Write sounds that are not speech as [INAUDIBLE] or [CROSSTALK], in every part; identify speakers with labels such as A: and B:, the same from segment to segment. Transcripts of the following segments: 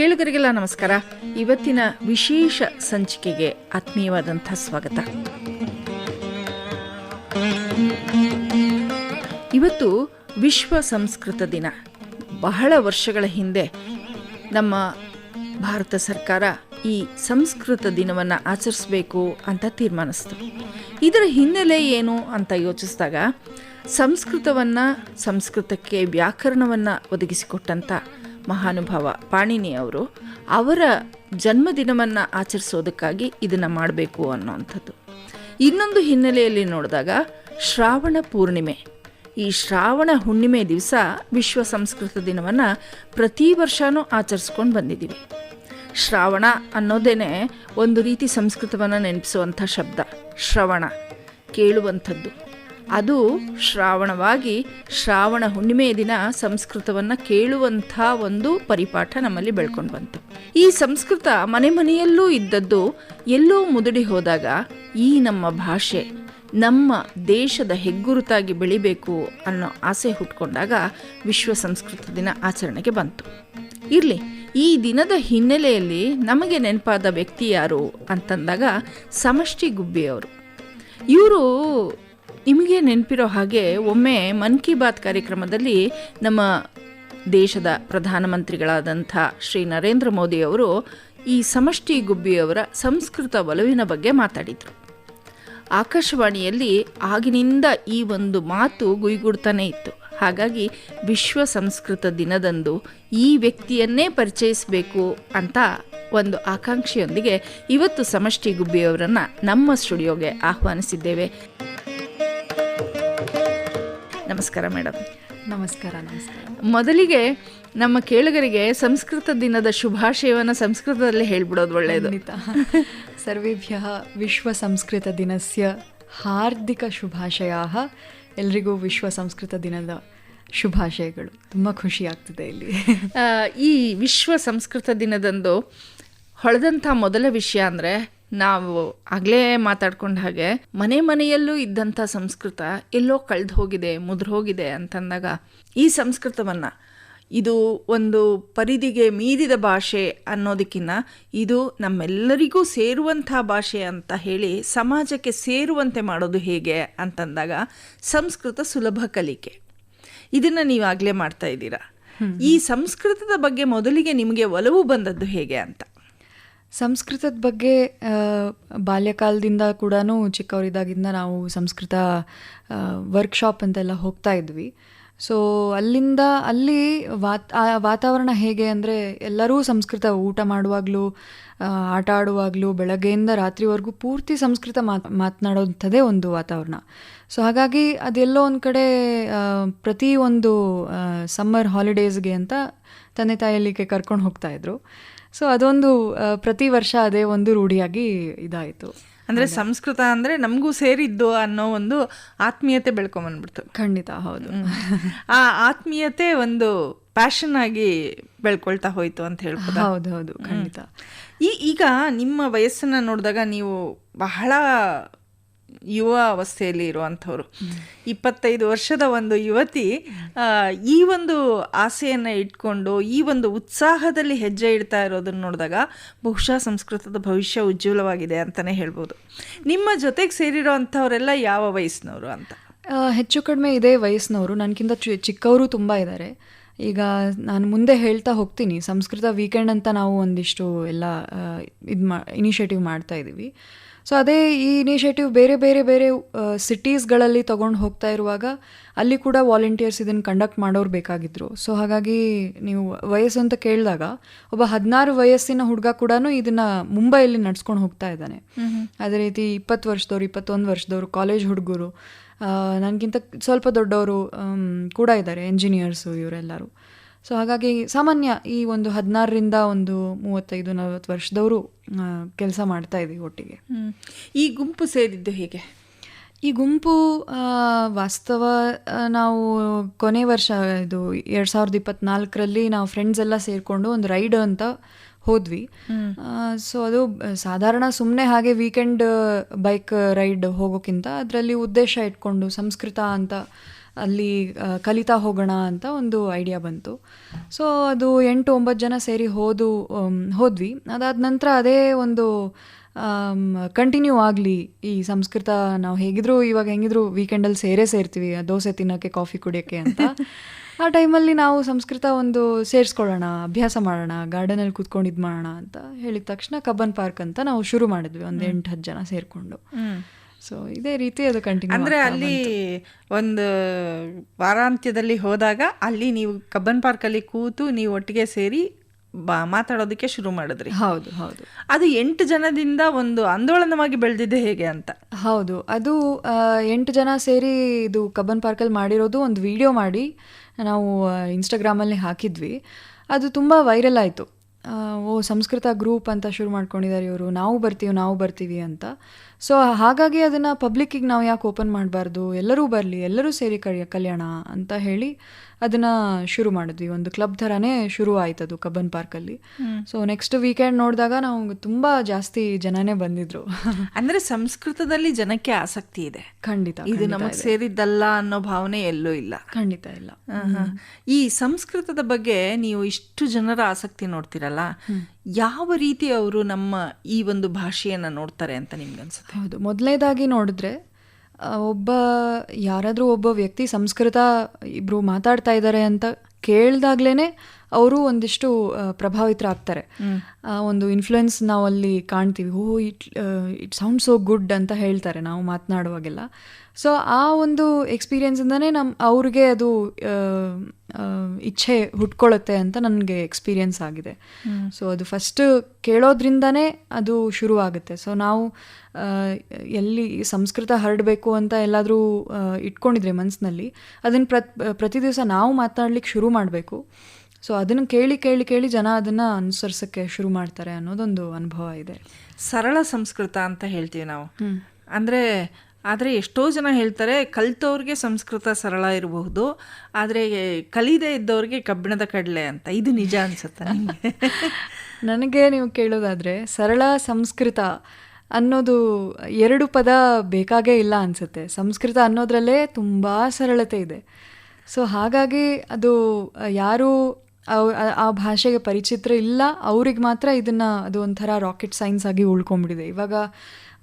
A: ಕೇಳುಗರಿಗೆಲ್ಲ ನಮಸ್ಕಾರ. ಇವತ್ತಿನ ವಿಶೇಷ ಸಂಚಿಕೆಗೆ ಆತ್ಮೀಯವಾದಂಥ ಸ್ವಾಗತ. ಇವತ್ತು ವಿಶ್ವ ಸಂಸ್ಕೃತ ದಿನ. ಬಹಳ ವರ್ಷಗಳ ಹಿಂದೆ ನಮ್ಮ ಭಾರತ ಸರ್ಕಾರ ಈ ಸಂಸ್ಕೃತ ದಿನವನ್ನು ಆಚರಿಸಬೇಕು ಅಂತ ತೀರ್ಮಾನಿಸ್ತು. ಇದರ ಹಿನ್ನೆಲೆ ಏನು ಅಂತ ಯೋಚಿಸಿದಾಗ, ಸಂಸ್ಕೃತವನ್ನು ಸಂಸ್ಕೃತಕ್ಕೆ ವ್ಯಾಕರಣವನ್ನು ಒದಗಿಸಿಕೊಟ್ಟಂಥ ಮಹಾನುಭಾವ ಪಾಣಿನಿ ಅವರು ಅವರ ಜನ್ಮದಿನವನ್ನು ಆಚರಿಸೋದಕ್ಕಾಗಿ ಇದನ್ನು ಮಾಡಬೇಕು ಅನ್ನೋವಂಥದ್ದು. ಇನ್ನೊಂದು ಹಿನ್ನೆಲೆಯಲ್ಲಿ ನೋಡಿದಾಗ ಶ್ರಾವಣ ಪೂರ್ಣಿಮೆ. ಈ ಶ್ರಾವಣ ಹುಣ್ಣಿಮೆ ದಿವಸ ವಿಶ್ವ ಸಂಸ್ಕೃತ ದಿನವನ್ನು ಪ್ರತಿ ವರ್ಷವೂ ಆಚರಿಸ್ಕೊಂಡು ಬಂದಿದ್ದೀವಿ. ಶ್ರಾವಣ ಅನ್ನೋದೇ ಒಂದು ರೀತಿ ಸಂಸ್ಕೃತವನ್ನು ನೆನಪಿಸುವಂಥ ಶಬ್ದ. ಶ್ರವಣ ಕೇಳುವಂಥದ್ದು. ಅದು ಶ್ರಾವಣವಾಗಿ ಶ್ರಾವಣ ಹುಣ್ಣಿಮೆಯ ದಿನ ಸಂಸ್ಕೃತವನ್ನು ಕೇಳುವಂಥ ಒಂದು ಪರಿಪಾಠ ನಮ್ಮಲ್ಲಿ ಬೆಳ್ಕೊಂಡು ಬಂತು. ಈ ಸಂಸ್ಕೃತ ಮನೆ ಮನೆಯಲ್ಲೂ ಇದ್ದದ್ದು ಎಲ್ಲೋ ಮುದುಡಿ ಹೋದಾಗ ಈ ನಮ್ಮ ಭಾಷೆ, ನಮ್ಮ ದೇಶದ ಹೆಗ್ಗುರುತಾಗಿ ಬೆಳಿಬೇಕು ಅನ್ನೋ ಆಸೆ ಹುಟ್ಕೊಂಡಾಗ ವಿಶ್ವ ಸಂಸ್ಕೃತ ದಿನ ಆಚರಣೆಗೆ ಬಂತು. ಇರಲಿ, ಈ ದಿನದ ಹಿನ್ನೆಲೆಯಲ್ಲಿ ನಮಗೆ ನೆನಪಾದ ವ್ಯಕ್ತಿ ಯಾರು ಅಂತಂದಾಗ ಸಮಷ್ಟಿ ಗುಬ್ಬಿಯವರು. ಇವರು ನಿಮಗೆ ನೆನಪಿರೋ ಹಾಗೆ ಒಮ್ಮೆ ಮನ್ ಕಿ ಬಾತ್ ಕಾರ್ಯಕ್ರಮದಲ್ಲಿ ನಮ್ಮ ದೇಶದ ಪ್ರಧಾನಮಂತ್ರಿಗಳಾದಂಥ ಶ್ರೀ ನರೇಂದ್ರ ಮೋದಿಯವರು ಈ ಸಮಷ್ಟಿ ಗುಬ್ಬಿಯವರ ಸಂಸ್ಕೃತ ಒಲವಿನ ಬಗ್ಗೆ ಮಾತಾಡಿದರು. ಆಕಾಶವಾಣಿಯಲ್ಲಿ ಆಗಿನಿಂದ ಈ ಒಂದು ಮಾತು ಗುಯ್ಗುಡ್ತಾನೆ ಇತ್ತು. ಹಾಗಾಗಿ ವಿಶ್ವ ಸಂಸ್ಕೃತ ದಿನದಂದು ಈ ವ್ಯಕ್ತಿಯನ್ನೇ ಪರಿಚಯಿಸಬೇಕು ಅಂತ ಒಂದು ಆಕಾಂಕ್ಷೆಯೊಂದಿಗೆ ಇವತ್ತು ಸಮಷ್ಟಿ ಗುಬ್ಬಿಯವರನ್ನು ನಮ್ಮ ಸ್ಟುಡಿಯೋಗೆ ಆಹ್ವಾನಿಸಿದ್ದೇವೆ. ನಮಸ್ಕಾರ ಮೇಡಮ್.
B: ನಮಸ್ಕಾರ ನಮಸ್ಕಾರ.
A: ಮೊದಲಿಗೆ ನಮ್ಮ ಕೇಳುಗರಿಗೆ ಸಂಸ್ಕೃತ ದಿನದ ಶುಭಾಶಯವನ್ನು ಸಂಸ್ಕೃತದಲ್ಲಿ ಹೇಳ್ಬಿಡೋದು ಒಳ್ಳೆಯದು.
B: ಸರ್ವೇಭ್ಯ ವಿಶ್ವ ಸಂಸ್ಕೃತ ದಿನಸ್ಯ ಹಾರ್ದಿಕ ಶುಭಾಶಯ. ಎಲ್ರಿಗೂ ವಿಶ್ವ ಸಂಸ್ಕೃತ ದಿನದ ಶುಭಾಶಯಗಳು. ತುಂಬ ಖುಷಿ ಆಗ್ತಿದೆ ಇಲ್ಲಿ.
A: ಈ ವಿಶ್ವ ಸಂಸ್ಕೃತ ದಿನದಂದು ಹೊಳೆದಂಥ ಮೊದಲ ವಿಷಯ ಅಂದರೆ ನಾವು ಆಗಲೇ ಮಾತಾಡ್ಕೊಂಡ ಹಾಗೆ ಮನೆ ಮನೆಯಲ್ಲೂ ಇದ್ದಂಥ ಸಂಸ್ಕೃತ ಎಲ್ಲೋ ಕಳೆದು ಹೋಗಿದೆ ಮುದ್ರ ಹೋಗಿದೆ ಅಂತಂದಾಗ ಈ ಸಂಸ್ಕೃತವನ್ನು ಇದು ಒಂದು ಪರಿಧಿಗೆ ಮೀರಿದ ಭಾಷೆ ಅನ್ನೋದಕ್ಕಿಂತ ಇದು ನಮ್ಮೆಲ್ಲರಿಗೂ ಸೇರುವಂಥ ಭಾಷೆ ಅಂತ ಹೇಳಿ ಸಮಾಜಕ್ಕೆ ಸೇರುವಂತೆ ಮಾಡೋದು ಹೇಗೆ ಅಂತಂದಾಗ ಸಂಸ್ಕೃತ ಸುಲಭ ಕಲಿಕೆ. ಇದನ್ನು ನೀವು ಆಗಲೇ ಮಾಡ್ತಾ ಇದ್ದೀರಾ. ಈ ಸಂಸ್ಕೃತದ ಬಗ್ಗೆ ಮೊದಲಿಗೆ ನಿಮಗೆ ಒಲವು ಬಂದದ್ದು ಹೇಗೆ ಅಂತ.
B: ಸಂಸ್ಕೃತದ ಬಗ್ಗೆ ಬಾಲ್ಯಕಾಲದಿಂದ ಕೂಡ ಚಿಕ್ಕವರಿದ್ದಾಗಿಂದ ನಾವು ಸಂಸ್ಕೃತ ವರ್ಕ್ಶಾಪ್ ಅಂತೆಲ್ಲ ಹೋಗ್ತಾ ಇದ್ವಿ. ಸೊ ಅಲ್ಲಿಂದ ಅಲ್ಲಿ ವಾತ್, ಆ ವಾತಾವರಣ ಹೇಗೆ ಅಂದರೆ ಎಲ್ಲರೂ ಸಂಸ್ಕೃತ ಊಟ ಮಾಡುವಾಗಲೂ ಆಟ ಆಡುವಾಗಲೂ ಬೆಳಗ್ಗೆಯಿಂದ ರಾತ್ರಿವರೆಗೂ ಪೂರ್ತಿ ಸಂಸ್ಕೃತ ಮಾತ್ ಮಾತನಾಡೋಂಥದ್ದೇ ಒಂದು ವಾತಾವರಣ. ಸೊ ಹಾಗಾಗಿ ಅದೆಲ್ಲೋ ಒಂದು ಕಡೆ ಪ್ರತಿ ಒಂದು ಸಮ್ಮರ್ ಹಾಲಿಡೇಸ್ಗೆ ಅಂತ ತಂದೆ ತಾಯಿಯಲ್ಲಿಗೆ ಕರ್ಕೊಂಡು ಹೋಗ್ತಾ ಇದ್ರು. ಸೊ ಅದೊಂದು ಪ್ರತಿ ವರ್ಷ ಅದೇ ಒಂದು ರೂಢಿಯಾಗಿ ಇದಾಯಿತು.
A: ಅಂದರೆ ಸಂಸ್ಕೃತ ಅಂದರೆ ನಮಗೂ ಸೇರಿದ್ದು ಅನ್ನೋ ಒಂದು ಆತ್ಮೀಯತೆ ಬೆಳ್ಕೊಂಬಂದ್ಬಿಡ್ತು
B: ಖಂಡಿತ ಹೌದು.
A: ಆ ಆತ್ಮೀಯತೆ ಒಂದು ಪ್ಯಾಷನ್ ಆಗಿ ಬೆಳ್ಕೊಳ್ತಾ ಹೋಯ್ತು ಅಂತ ಹೇಳ್ಬೋದು?
B: ಹೌದು ಹೌದು ಖಂಡಿತ.
A: ಈ ಈಗ ನಿಮ್ಮ ವಯಸ್ಸನ್ನು ನೋಡಿದಾಗ ನೀವು ಬಹಳ ಯುವ ಅವಸ್ಥೆಯಲ್ಲಿ ಇರುವಂಥವ್ರು. ಇಪ್ಪತ್ತೈದು ವರ್ಷದ ಒಂದು ಯುವತಿ ಈ ಒಂದು ಆಸೆಯನ್ನು ಇಟ್ಕೊಂಡು ಈ ಒಂದು ಉತ್ಸಾಹದಲ್ಲಿ ಹೆಜ್ಜೆ ಇಡ್ತಾ ಇರೋದನ್ನ ನೋಡಿದಾಗ ಬಹುಶಃ ಸಂಸ್ಕೃತದ ಭವಿಷ್ಯ ಉಜ್ವಲವಾಗಿದೆ ಅಂತಲೇ ಹೇಳ್ಬೋದು. ನಿಮ್ಮ ಜೊತೆಗೆ ಸೇರಿರೋ ಅಂಥವರೆಲ್ಲ ಯಾವ ವಯಸ್ಸಿನವರು ಅಂತ?
B: ಹೆಚ್ಚು ಕಡಿಮೆ ಇದೇ ವಯಸ್ಸಿನವರು. ನನಗಿಂತ ಚಿ- ಚಿಕ್ಕವರು ತುಂಬ ಇದ್ದಾರೆ ಈಗ ನಾನು ಮುಂದೆ ಹೇಳ್ತಾ ಹೋಗ್ತೀನಿ. ಸಂಸ್ಕೃತ ವೀಕೆಂಡ್ ಅಂತ ನಾವು ಒಂದಿಷ್ಟು ಎಲ್ಲ ಇದು ಮಾ ಇನಿಷಿಯೇಟಿವ್ ಮಾಡ್ತಾ ಇದ್ದೀವಿ ಸೊ ಅದೇ ಈ ಇನಿಷಿಯೇಟಿವ್ ಬೇರೆ ಬೇರೆ ಬೇರೆ ಸಿಟೀಸ್ಗಳಲ್ಲಿ ತೊಗೊಂಡು ಹೋಗ್ತಾ ಇರುವಾಗ ಅಲ್ಲಿ ಕೂಡ ವಾಲಂಟಿಯರ್ಸ್ ಇದನ್ನು ಕಂಡಕ್ಟ್ ಮಾಡೋರು ಬೇಕಾಗಿದ್ರು. ಸೊ ಹಾಗಾಗಿ ನೀವು ವಯಸ್ಸು ಅಂತ ಕೇಳಿದಾಗ ಒಬ್ಬ ಹದಿನಾರು ವಯಸ್ಸಿನ ಹುಡುಗ ಕೂಡ ಇದನ್ನು ಮುಂಬೈಯಲ್ಲಿ ನಡ್ಸ್ಕೊಂಡು ಹೋಗ್ತಾ ಇದ್ದಾನೆ. ಅದೇ ರೀತಿ ಇಪ್ಪತ್ತು ವರ್ಷದವ್ರು ಇಪ್ಪತ್ತೊಂದು ವರ್ಷದವರು ಕಾಲೇಜ್ ಹುಡುಗರು ನನಗಿಂತ ಸ್ವಲ್ಪ ದೊಡ್ಡವರು ಕೂಡ ಇದ್ದಾರೆ ಇಂಜಿನಿಯರ್ಸು ಇವರೆಲ್ಲರೂ. ಸೊ ಹಾಗಾಗಿ ಸಾಮಾನ್ಯ ಈ ಒಂದು ಹದಿನಾರರಿಂದ ಒಂದು ಮೂವತ್ತೈದು ನಲವತ್ತು ವರ್ಷದವರು ಕೆಲಸ ಮಾಡ್ತಾ ಇದ್ದೀವಿ ಒಟ್ಟಿಗೆ.
A: ಈ ಗುಂಪು ಸೇರಿದ್ದು ಹೇಗೆ?
B: ಈ ಗುಂಪು ವಾಸ್ತವ ನಾವು ಕೊನೆ ವರ್ಷ ಇದು ಎರಡು ಸಾವಿರದ ಇಪ್ಪತ್ನಾಲ್ಕರಲ್ಲಿ ನಾವು ಫ್ರೆಂಡ್ಸ್ ಎಲ್ಲ ಸೇರಿಕೊಂಡು ಒಂದು ರೈಡ್ ಅಂತ ಹೋದ್ವಿ. ಸೊ ಅದು ಸಾಧಾರಣ ಸುಮ್ಮನೆ ಹಾಗೆ ವೀಕೆಂಡ್ ಬೈಕ್ ರೈಡ್ ಹೋಗೋಕ್ಕಿಂತ ಅದರಲ್ಲಿ ಉದ್ದೇಶ ಇಟ್ಕೊಂಡು ಸಂಸ್ಕೃತ ಅಂತ ಅಲ್ಲಿ ಕಲಿತಾ ಹೋಗೋಣ ಅಂತ ಒಂದು ಐಡಿಯಾ ಬಂತು. ಸೊ ಅದು ಎಂಟು ಒಂಬತ್ತು ಜನ ಸೇರಿ ಹೋದು ಹೋದ್ವಿ. ಅದಾದ ನಂತರ ಅದೇ ಒಂದು ಕಂಟಿನ್ಯೂ ಆಗಲಿ ಈ ಸಂಸ್ಕೃತ ನಾವು ಹೇಗಿದ್ರು ಇವಾಗ ಹೆಂಗಿದ್ರು ವೀಕೆಂಡಲ್ಲಿ ಸೇರೇ ಸೇರ್ತೀವಿ ದೋಸೆ ತಿನ್ನೋಕ್ಕೆ ಕಾಫಿ ಕುಡಿಯೋಕ್ಕೆ ಅಂತ. ಆ ಟೈಮಲ್ಲಿ ನಾವು ಸಂಸ್ಕೃತ ಒಂದು ಸೇರಿಸ್ಕೊಳ್ಳೋಣ ಅಭ್ಯಾಸ ಮಾಡೋಣ ಗಾರ್ಡನಲ್ಲಿ ಕೂತ್ಕೊಂಡು ಇದು ಮಾಡೋಣ ಅಂತ ಹೇಳಿದ ತಕ್ಷಣ ಕಬ್ಬನ್ ಪಾರ್ಕ್ ಅಂತ ನಾವು ಶುರು ಮಾಡಿದ್ವಿ ಒಂದು ಎಂಟು ಹತ್ತು ಜನ ಸೇರಿಕೊಂಡು. ಸೊ ಇದೇ ರೀತಿ ಅದು ಕಂಟಿನ್ಯೂ
A: ಅಂದ್ರೆ ಅಲ್ಲಿ ಒಂದು ವಾರಾಂತ್ಯದಲ್ಲಿ ಹೋದಾಗ ಅಲ್ಲಿ ನೀವು ಕಬ್ಬನ್ ಪಾರ್ಕಲ್ಲಿ ಕೂತು ನೀವು ಒಟ್ಟಿಗೆ ಸೇರಿ ಬಾ ಮಾತಾಡೋದಕ್ಕೆ ಶುರು ಮಾಡಿದ್ರಿ.
B: ಹೌದು ಹೌದು.
A: ಅದು ಎಂಟು ಜನದಿಂದ ಒಂದು ಆಂದೋಲನವಾಗಿ ಬೆಳೆದಿದ್ದೆ ಹೇಗೆ ಅಂತ.
B: ಹೌದು ಅದು ಎಂಟು ಜನ ಸೇರಿ ಇದು ಕಬ್ಬನ್ ಪಾರ್ಕಲ್ಲಿ ಮಾಡಿರೋದು ಒಂದು ವಿಡಿಯೋ ಮಾಡಿ ನಾವು ಇನ್ಸ್ಟಾಗ್ರಾಮಲ್ಲಿ ಹಾಕಿದ್ವಿ. ಅದು ತುಂಬ ವೈರಲ್ ಆಯಿತು. ಓ, ಸಂಸ್ಕೃತ ಗ್ರೂಪ್ ಅಂತ ಶುರು ಮಾಡ್ಕೊಂಡಿದ್ದಾರೆ ಇವರು. ನಾವು ಬರ್ತೀವಿ ನಾವು ಬರ್ತೀವಿ ಅಂತ. ಸೊ ಹಾಗಾಗಿ ಅದನ್ನು ಪಬ್ಲಿಕ್ಕಿಗೆ ನಾವು ಯಾಕೆ ಓಪನ್ ಮಾಡಬಾರ್ದು? ಎಲ್ಲರೂ ಬರಲಿ, ಎಲ್ಲರೂ ಸೇರಿ ಕಲ್ಯಾಣ ಅಂತ ಹೇಳಿ ಅದನ್ನು ಶುರು ಮಾಡಿದ್ವಿ. ಒಂದು ಕ್ಲಬ್ ಥರನೇ ಶುರು ಆಯ್ತು ಅದು ಕಬ್ಬನ್ ಪಾರ್ಕಲ್ಲಿ. ಸೊ ನೆಕ್ಸ್ಟ್ ವೀಕೆಂಡ್ ನೋಡಿದಾಗ ನಾವು ತುಂಬಾ ಜಾಸ್ತಿ ಜನನೇ ಬಂದಿದ್ರು. [LAUGHS]
A: ಅಂದ್ರೆ ಸಂಸ್ಕೃತದಲ್ಲಿ ಜನಕ್ಕೆ ಆಸಕ್ತಿ ಇದೆ.
B: ಖಂಡಿತ
A: ಇದು ನಮಗೆ ಸೇರಿದ್ದಲ್ಲ ಅನ್ನೋ ಭಾವನೆ ಎಲ್ಲೂ ಇಲ್ಲ.
B: ಖಂಡಿತ ಇಲ್ಲ.
A: ಈ ಸಂಸ್ಕೃತದ ಬಗ್ಗೆ ನೀವು ಇಷ್ಟು ಜನರ ಆಸಕ್ತಿ ನೋಡ್ತಿರಲ್ಲ ಯಾವ ರೀತಿ ಅವರು ನಮ್ಮ ಈ ಒಂದು ಭಾಷೆಯನ್ನ ನೋಡ್ತಾರೆ ಅಂತ ನಿಮ್ಗೆ ಅನ್ಸುತ್ತೆ
B: ಹೌದು ಮೊದಲನೇದಾಗಿ ನೋಡಿದ್ರೆ ಒಬ್ಬ ಯಾರಾದರೂ ಒಬ್ಬ ವ್ಯಕ್ತಿ ಸಂಸ್ಕೃತ ಇಬ್ಬರು ಮಾತಾಡ್ತಾ ಇದ್ದಾರೆ ಅಂತ ಕೇಳ್ದಾಗ್ಲೇನೆ ಅವರು ಒಂದಿಷ್ಟು ಪ್ರಭಾವಿತರಾಗ್ತಾರೆ. ಆ, ಒಂದು ಇನ್ಫ್ಲುಯೆನ್ಸ್ ನಾವು ಅಲ್ಲಿ ಕಾಣ್ತೀವಿ. ಓ it it sound so good ಅಂತ ಹೇಳ್ತಾರೆ ನಾವು ಮಾತನಾಡುವಾಗೆಲ್ಲ. ಸೊ ಆ ಒಂದು ಎಕ್ಸ್ಪೀರಿಯನ್ಸಿಂದನೇ ನಮ್ಮ ಅವ್ರಿಗೆ ಅದು ಇಚ್ಛೆ ಹುಟ್ಕೊಳ್ಳುತ್ತೆ ಅಂತ ನನಗೆ ಎಕ್ಸ್ಪೀರಿಯೆನ್ಸ್ ಆಗಿದೆ. ಸೊ ಅದು ಫಸ್ಟ್ ಕೇಳೋದ್ರಿಂದನೇ ಅದು ಶುರು ಆಗುತ್ತೆ ಸೊ ನಾವು ಎಲ್ಲಿ ಸಂಸ್ಕೃತ ಹರಡಬೇಕು ಅಂತ ಎಲ್ಲಾದರೂ ಇಟ್ಕೊಂಡಿದ್ರೆ ಮನಸ್ಸಿನಲ್ಲಿ ಅದನ್ನು ಪ್ರತ್ ಪ್ರತಿ ದಿವಸ ನಾವು ಮಾತನಾಡ್ಲಿಕ್ಕೆ ಶುರು ಮಾಡಬೇಕು. ಸೊ ಅದನ್ನು ಕೇಳಿ ಕೇಳಿ ಕೇಳಿ ಜನ ಅದನ್ನು ಅನುಸರಿಸೋಕ್ಕೆ ಶುರು ಮಾಡ್ತಾರೆ ಅನ್ನೋದೊಂದು ಅನುಭವ ಇದೆ.
A: ಸರಳ ಸಂಸ್ಕೃತ ಅಂತ ಹೇಳ್ತೀವಿ ನಾವು. ಅಂದರೆ ಆದರೆ ಎಷ್ಟೋ ಜನ ಹೇಳ್ತಾರೆ ಕಲ್ತವ್ರಿಗೆ ಸಂಸ್ಕೃತ ಸರಳ ಇರಬಹುದು ಆದರೆ ಕಲಿದೇ ಇದ್ದವ್ರಿಗೆ ಕಬ್ಬಿಣದ ಕಡಲೆ ಅಂತ. ಇದು ನಿಜ ಅನಿಸುತ್ತೆ ನಿಮ್ಗೆ? [LAUGHS]
B: ನನಗೆ ನೀವು ಕೇಳೋದಾದರೆ ಸರಳ ಸಂಸ್ಕೃತ ಅನ್ನೋದು ಎರಡು ಪದ ಬೇಕಾಗೇ ಇಲ್ಲ ಅನಿಸುತ್ತೆ. ಸಂಸ್ಕೃತ ಅನ್ನೋದ್ರಲ್ಲೇ ತುಂಬ ಸರಳತೆ ಇದೆ. ಸೊ ಹಾಗಾಗಿ ಅದು ಯಾರು ಆ- ಆ ಭಾಷೆಗೆ ಪರಿಚಿತ್ರ ಇಲ್ಲ. ಅವ್ರಿಗೆ ಮಾತ್ರ ಇದನ್ನು ಅದು ಒಂಥರ ರಾಕೆಟ್ ಸೈನ್ಸ್ ಆಗಿ ಉಳ್ಕೊಂಡ್ಬಿಟ್ಟಿದೆ. ಇವಾಗ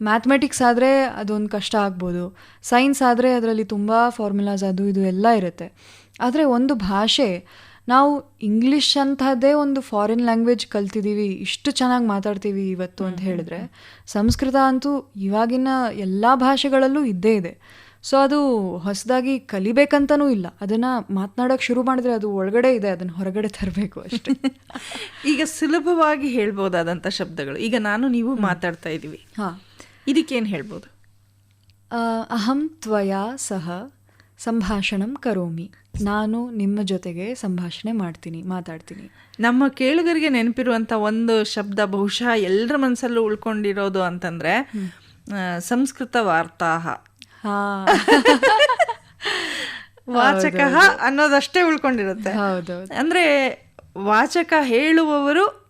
B: ಮ್ಯಾಥಮೆಟಿಕ್ಸ್ ಆದರೆ ಅದೊಂದು ಕಷ್ಟ ಆಗ್ಬೋದು. ಸೈನ್ಸ್ ಆದರೆ ಅದರಲ್ಲಿ ತುಂಬ ಫಾರ್ಮುಲಾಸ್ ಅದು ಇದು ಎಲ್ಲ ಇರುತ್ತೆ. ಆದರೆ ಒಂದು ಭಾಷೆ ನಾವು ಇಂಗ್ಲಿಷ್ ಅಂತಹದ್ದೇ ಒಂದು ಫಾರಿನ್ ಲ್ಯಾಂಗ್ವೇಜ್ ಕಲ್ತಿದ್ದೀವಿ ಇಷ್ಟು ಚೆನ್ನಾಗಿ ಮಾತಾಡ್ತೀವಿ ಇವತ್ತು ಅಂತ ಹೇಳಿದ್ರೆ ಸಂಸ್ಕೃತ ಅಂತೂ ಇವಾಗಿನ ಎಲ್ಲ ಭಾಷೆಗಳಲ್ಲೂ ಇದ್ದೇ ಇದೆ. ಸೊ ಅದು ಹೊಸದಾಗಿ ಕಲಿಬೇಕಂತನೂ ಇಲ್ಲ. ಅದನ್ನು ಮಾತನಾಡೋಕೆ ಶುರು ಮಾಡಿದ್ರೆ ಅದು ಒಳಗಡೆ ಇದೆ ಅದನ್ನು ಹೊರಗಡೆ ತರಬೇಕು ಅಷ್ಟೇ. [LAUGHS]
A: ಈಗ ಸುಲಭವಾಗಿ ಹೇಳ್ಬೋದಾದಂಥ ಶಬ್ದಗಳು. ಈಗ ನಾನು ನೀವು ಮಾತಾಡ್ತಾ ಇದ್ದೀವಿ.
B: ಹಾಂ.
A: ಇದಕ್ಕೇನು ಹೇಳ್ಬೋದು?
B: ಅಹಂ ತ್ವಯಾ ಸಹ ಸಂಭಾಷಣಂ ಕರೋಮಿ. ನಾನು ನಿಮ್ಮ ಜೊತೆಗೆ ಸಂಭಾಷಣೆ ಮಾಡ್ತೀನಿ ಮಾತಾಡ್ತೀನಿ.
A: ನಮ್ಮ ಕೇಳುಗರಿಗೆ ನೆನಪಿರುವಂಥ ಒಂದು ಶಬ್ದ ಬಹುಶಃ ಎಲ್ಲರ ಮನಸ್ಸಲ್ಲೂ ಉಳ್ಕೊಂಡಿರೋದು ಅಂತಂದ್ರೆ ಸಂಸ್ಕೃತ ವಾರ್ತಾಹ.
B: ಹಾ [LAUGHS]
A: ವಾಚಕ ಅನ್ನೋದಷ್ಟೇ ಉಳ್ಕೊಂಡಿರುತ್ತೆ. ಅಂದ್ರೆ ವಾಚಕ ಹೇಳುವವರು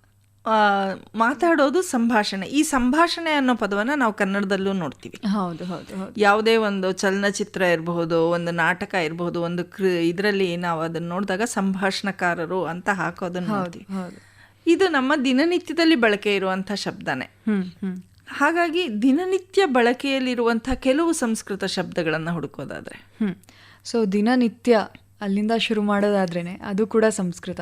A: ಮಾತಾಡೋದು ಸಂಭಾಷಣೆ. ಈ ಸಂಭಾಷಣೆ ಅನ್ನೋ ಪದವನ್ನ ನಾವು ಕನ್ನಡದಲ್ಲೂ ನೋಡ್ತೀವಿ.
B: ಹೌದು ಹೌದು
A: ಯಾವುದೇ ಒಂದು ಚಲನಚಿತ್ರ ಇರಬಹುದು ಒಂದು ನಾಟಕ ಇರಬಹುದು ಒಂದು ಕೃ ಇದರಲ್ಲಿ ನಾವು ಅದನ್ನ ನೋಡಿದಾಗ ಸಂಭಾಷಣಕಾರರು ಅಂತ ಹಾಕೋದನ್ನ ನೋಡ್ತೀವಿ. ಇದು ನಮ್ಮ ದಿನನಿತ್ಯದಲ್ಲಿ ಬಳಕೆ ಇರುವಂತಹ ಶಬ್ದನೇ. ಹಾಗಾಗಿ ದಿನನಿತ್ಯ ಬಳಕೆಯಲ್ಲಿರುವಂಥ ಕೆಲವು ಸಂಸ್ಕೃತ ಶಬ್ದಗಳನ್ನು ಹುಡುಕೋದಾದರೆ.
B: ಹ್ಞೂ ಸೊ ದಿನನಿತ್ಯ ಅಲ್ಲಿಂದ ಶುರು ಮಾಡೋದಾದ್ರೇ ಅದು ಕೂಡ ಸಂಸ್ಕೃತ.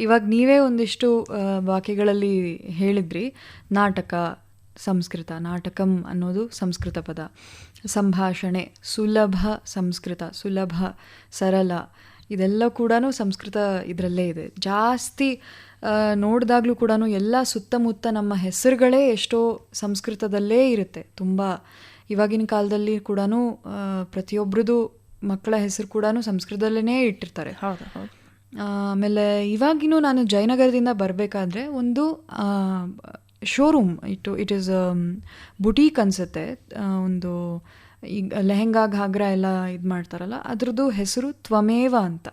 B: ಇವಾಗ ನೀವೇ ಒಂದಿಷ್ಟು ವಾಕ್ಯಗಳಲ್ಲಿ ಹೇಳಿದ್ರಿ, ನಾಟಕ, ಸಂಸ್ಕೃತ, ನಾಟಕಂ ಅನ್ನೋದು ಸಂಸ್ಕೃತ ಪದ. ಸಂಭಾಷಣೆ, ಸುಲಭ ಸಂಸ್ಕೃತ, ಸುಲಭ, ಸರಳ, ಇದೆಲ್ಲ ಕೂಡ ಸಂಸ್ಕೃತ ಇದರಲ್ಲೇ ಇದೆ. ಜಾಸ್ತಿ ನೋಡಿದಾಗಲೂ ಕೂಡ ಎಲ್ಲ ಸುತ್ತಮುತ್ತ ನಮ್ಮ ಹೆಸರುಗಳೇ ಎಷ್ಟೋ ಸಂಸ್ಕೃತದಲ್ಲೇ ಇರುತ್ತೆ. ತುಂಬ ಇವಾಗಿನ ಕಾಲದಲ್ಲಿ ಕೂಡ ಪ್ರತಿಯೊಬ್ಬರದು ಮಕ್ಕಳ ಹೆಸರು ಕೂಡ ಸಂಸ್ಕೃತದಲ್ಲೇ ಇಟ್ಟಿರ್ತಾರೆ.
A: ಹೌದು ಹೌದು.
B: ಆಮೇಲೆ ಇವಾಗಿನೂ ನಾನು ಜಯನಗರದಿಂದ ಬರಬೇಕಾದ್ರೆ ಒಂದು ಶೋರೂಮ್ ಇಟ್ಟು ಇಟ್ ಈಸ್ ಬುಟೀಕ್ ಅನಿಸುತ್ತೆ. ಒಂದು ಈಗ ಲೆಹೆಂಗಾ ಘಾಗ್ರಾ ಎಲ್ಲ ಇದು ಮಾಡ್ತಾರಲ್ಲ ಅದರದ್ದು ಹೆಸರು ತ್ವಮೇವ ಅಂತ.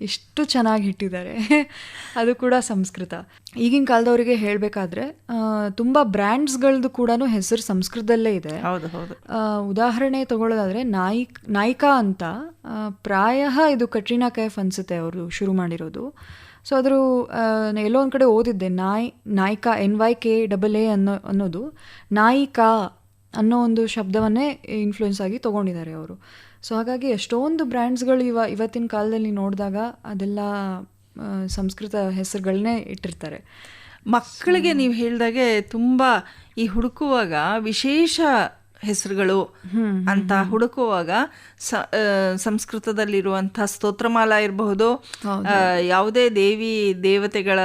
B: ಇಷ್ಟು ಚೆನ್ನಾಗಿ ಇಟ್ಟಿದ್ದಾರೆ. [LAUGHS] ಅದು ಕೂಡ ಸಂಸ್ಕೃತ. ಈಗಿನ ಕಾಲದವರಿಗೆ ಹೇಳಬೇಕಾದ್ರೆ ತುಂಬ ಬ್ರ್ಯಾಂಡ್ಸ್ಗಳದ್ದು ಕೂಡ ಹೆಸರು ಸಂಸ್ಕೃತದಲ್ಲೇ ಇದೆ.
A: ಹೌದು ಹೌದು.
B: ಉದಾಹರಣೆ ತಗೊಳ್ಳೋದಾದ್ರೆ ನಾಯಿಕ್ ನಾಯಿಕಾ ಅಂತ ಪ್ರಾಯ ಇದು ಕಟ್ರಿನಾ ಕೈಫ್ ಅನ್ಸುತ್ತೆ ಅವರು ಶುರು ಮಾಡಿರೋದು. ಸೊ ಅದ್ರ ಎಲ್ಲೋ ಒಂದು ಕಡೆ ಓದಿದ್ದೆ ನಾಯ್ Nayika N Y K double A ಅನ್ನೋ ಅನ್ನೋದು. ನಾಯಿಕಾ ಅನ್ನೋ ಒಂದು ಶಬ್ದವನ್ನೇ ಇನ್ಫ್ಲೂಯೆನ್ಸ್ ಆಗಿ ತೊಗೊಂಡಿದ್ದಾರೆ ಅವರು. ಸೊ ಹಾಗಾಗಿ ಎಷ್ಟೊಂದು ಬ್ರ್ಯಾಂಡ್ಸ್ಗಳು ಇವ ಇವತ್ತಿನ ಕಾಲದಲ್ಲಿ ನೋಡಿದಾಗ ಅದೆಲ್ಲ ಸಂಸ್ಕೃತ ಹೆಸರುಗಳನ್ನೇ ಇಟ್ಟಿರ್ತಾರೆ.
A: ಮಕ್ಕಳಿಗೆ ನೀವು ಹೇಳಿದಾಗೆ ತುಂಬ ಈ ಹುಡುಕುವಾಗ ವಿಶೇಷ ಹೆಸರುಗಳು ಅಂತ ಹುಡುಕುವಾಗ ಸಂಸ್ಕೃತದಲ್ಲಿರುವಂಥ ಸ್ತೋತ್ರಮಾಲ ಇರಬಹುದು ಯಾವುದೇ ದೇವಿ ದೇವತೆಗಳ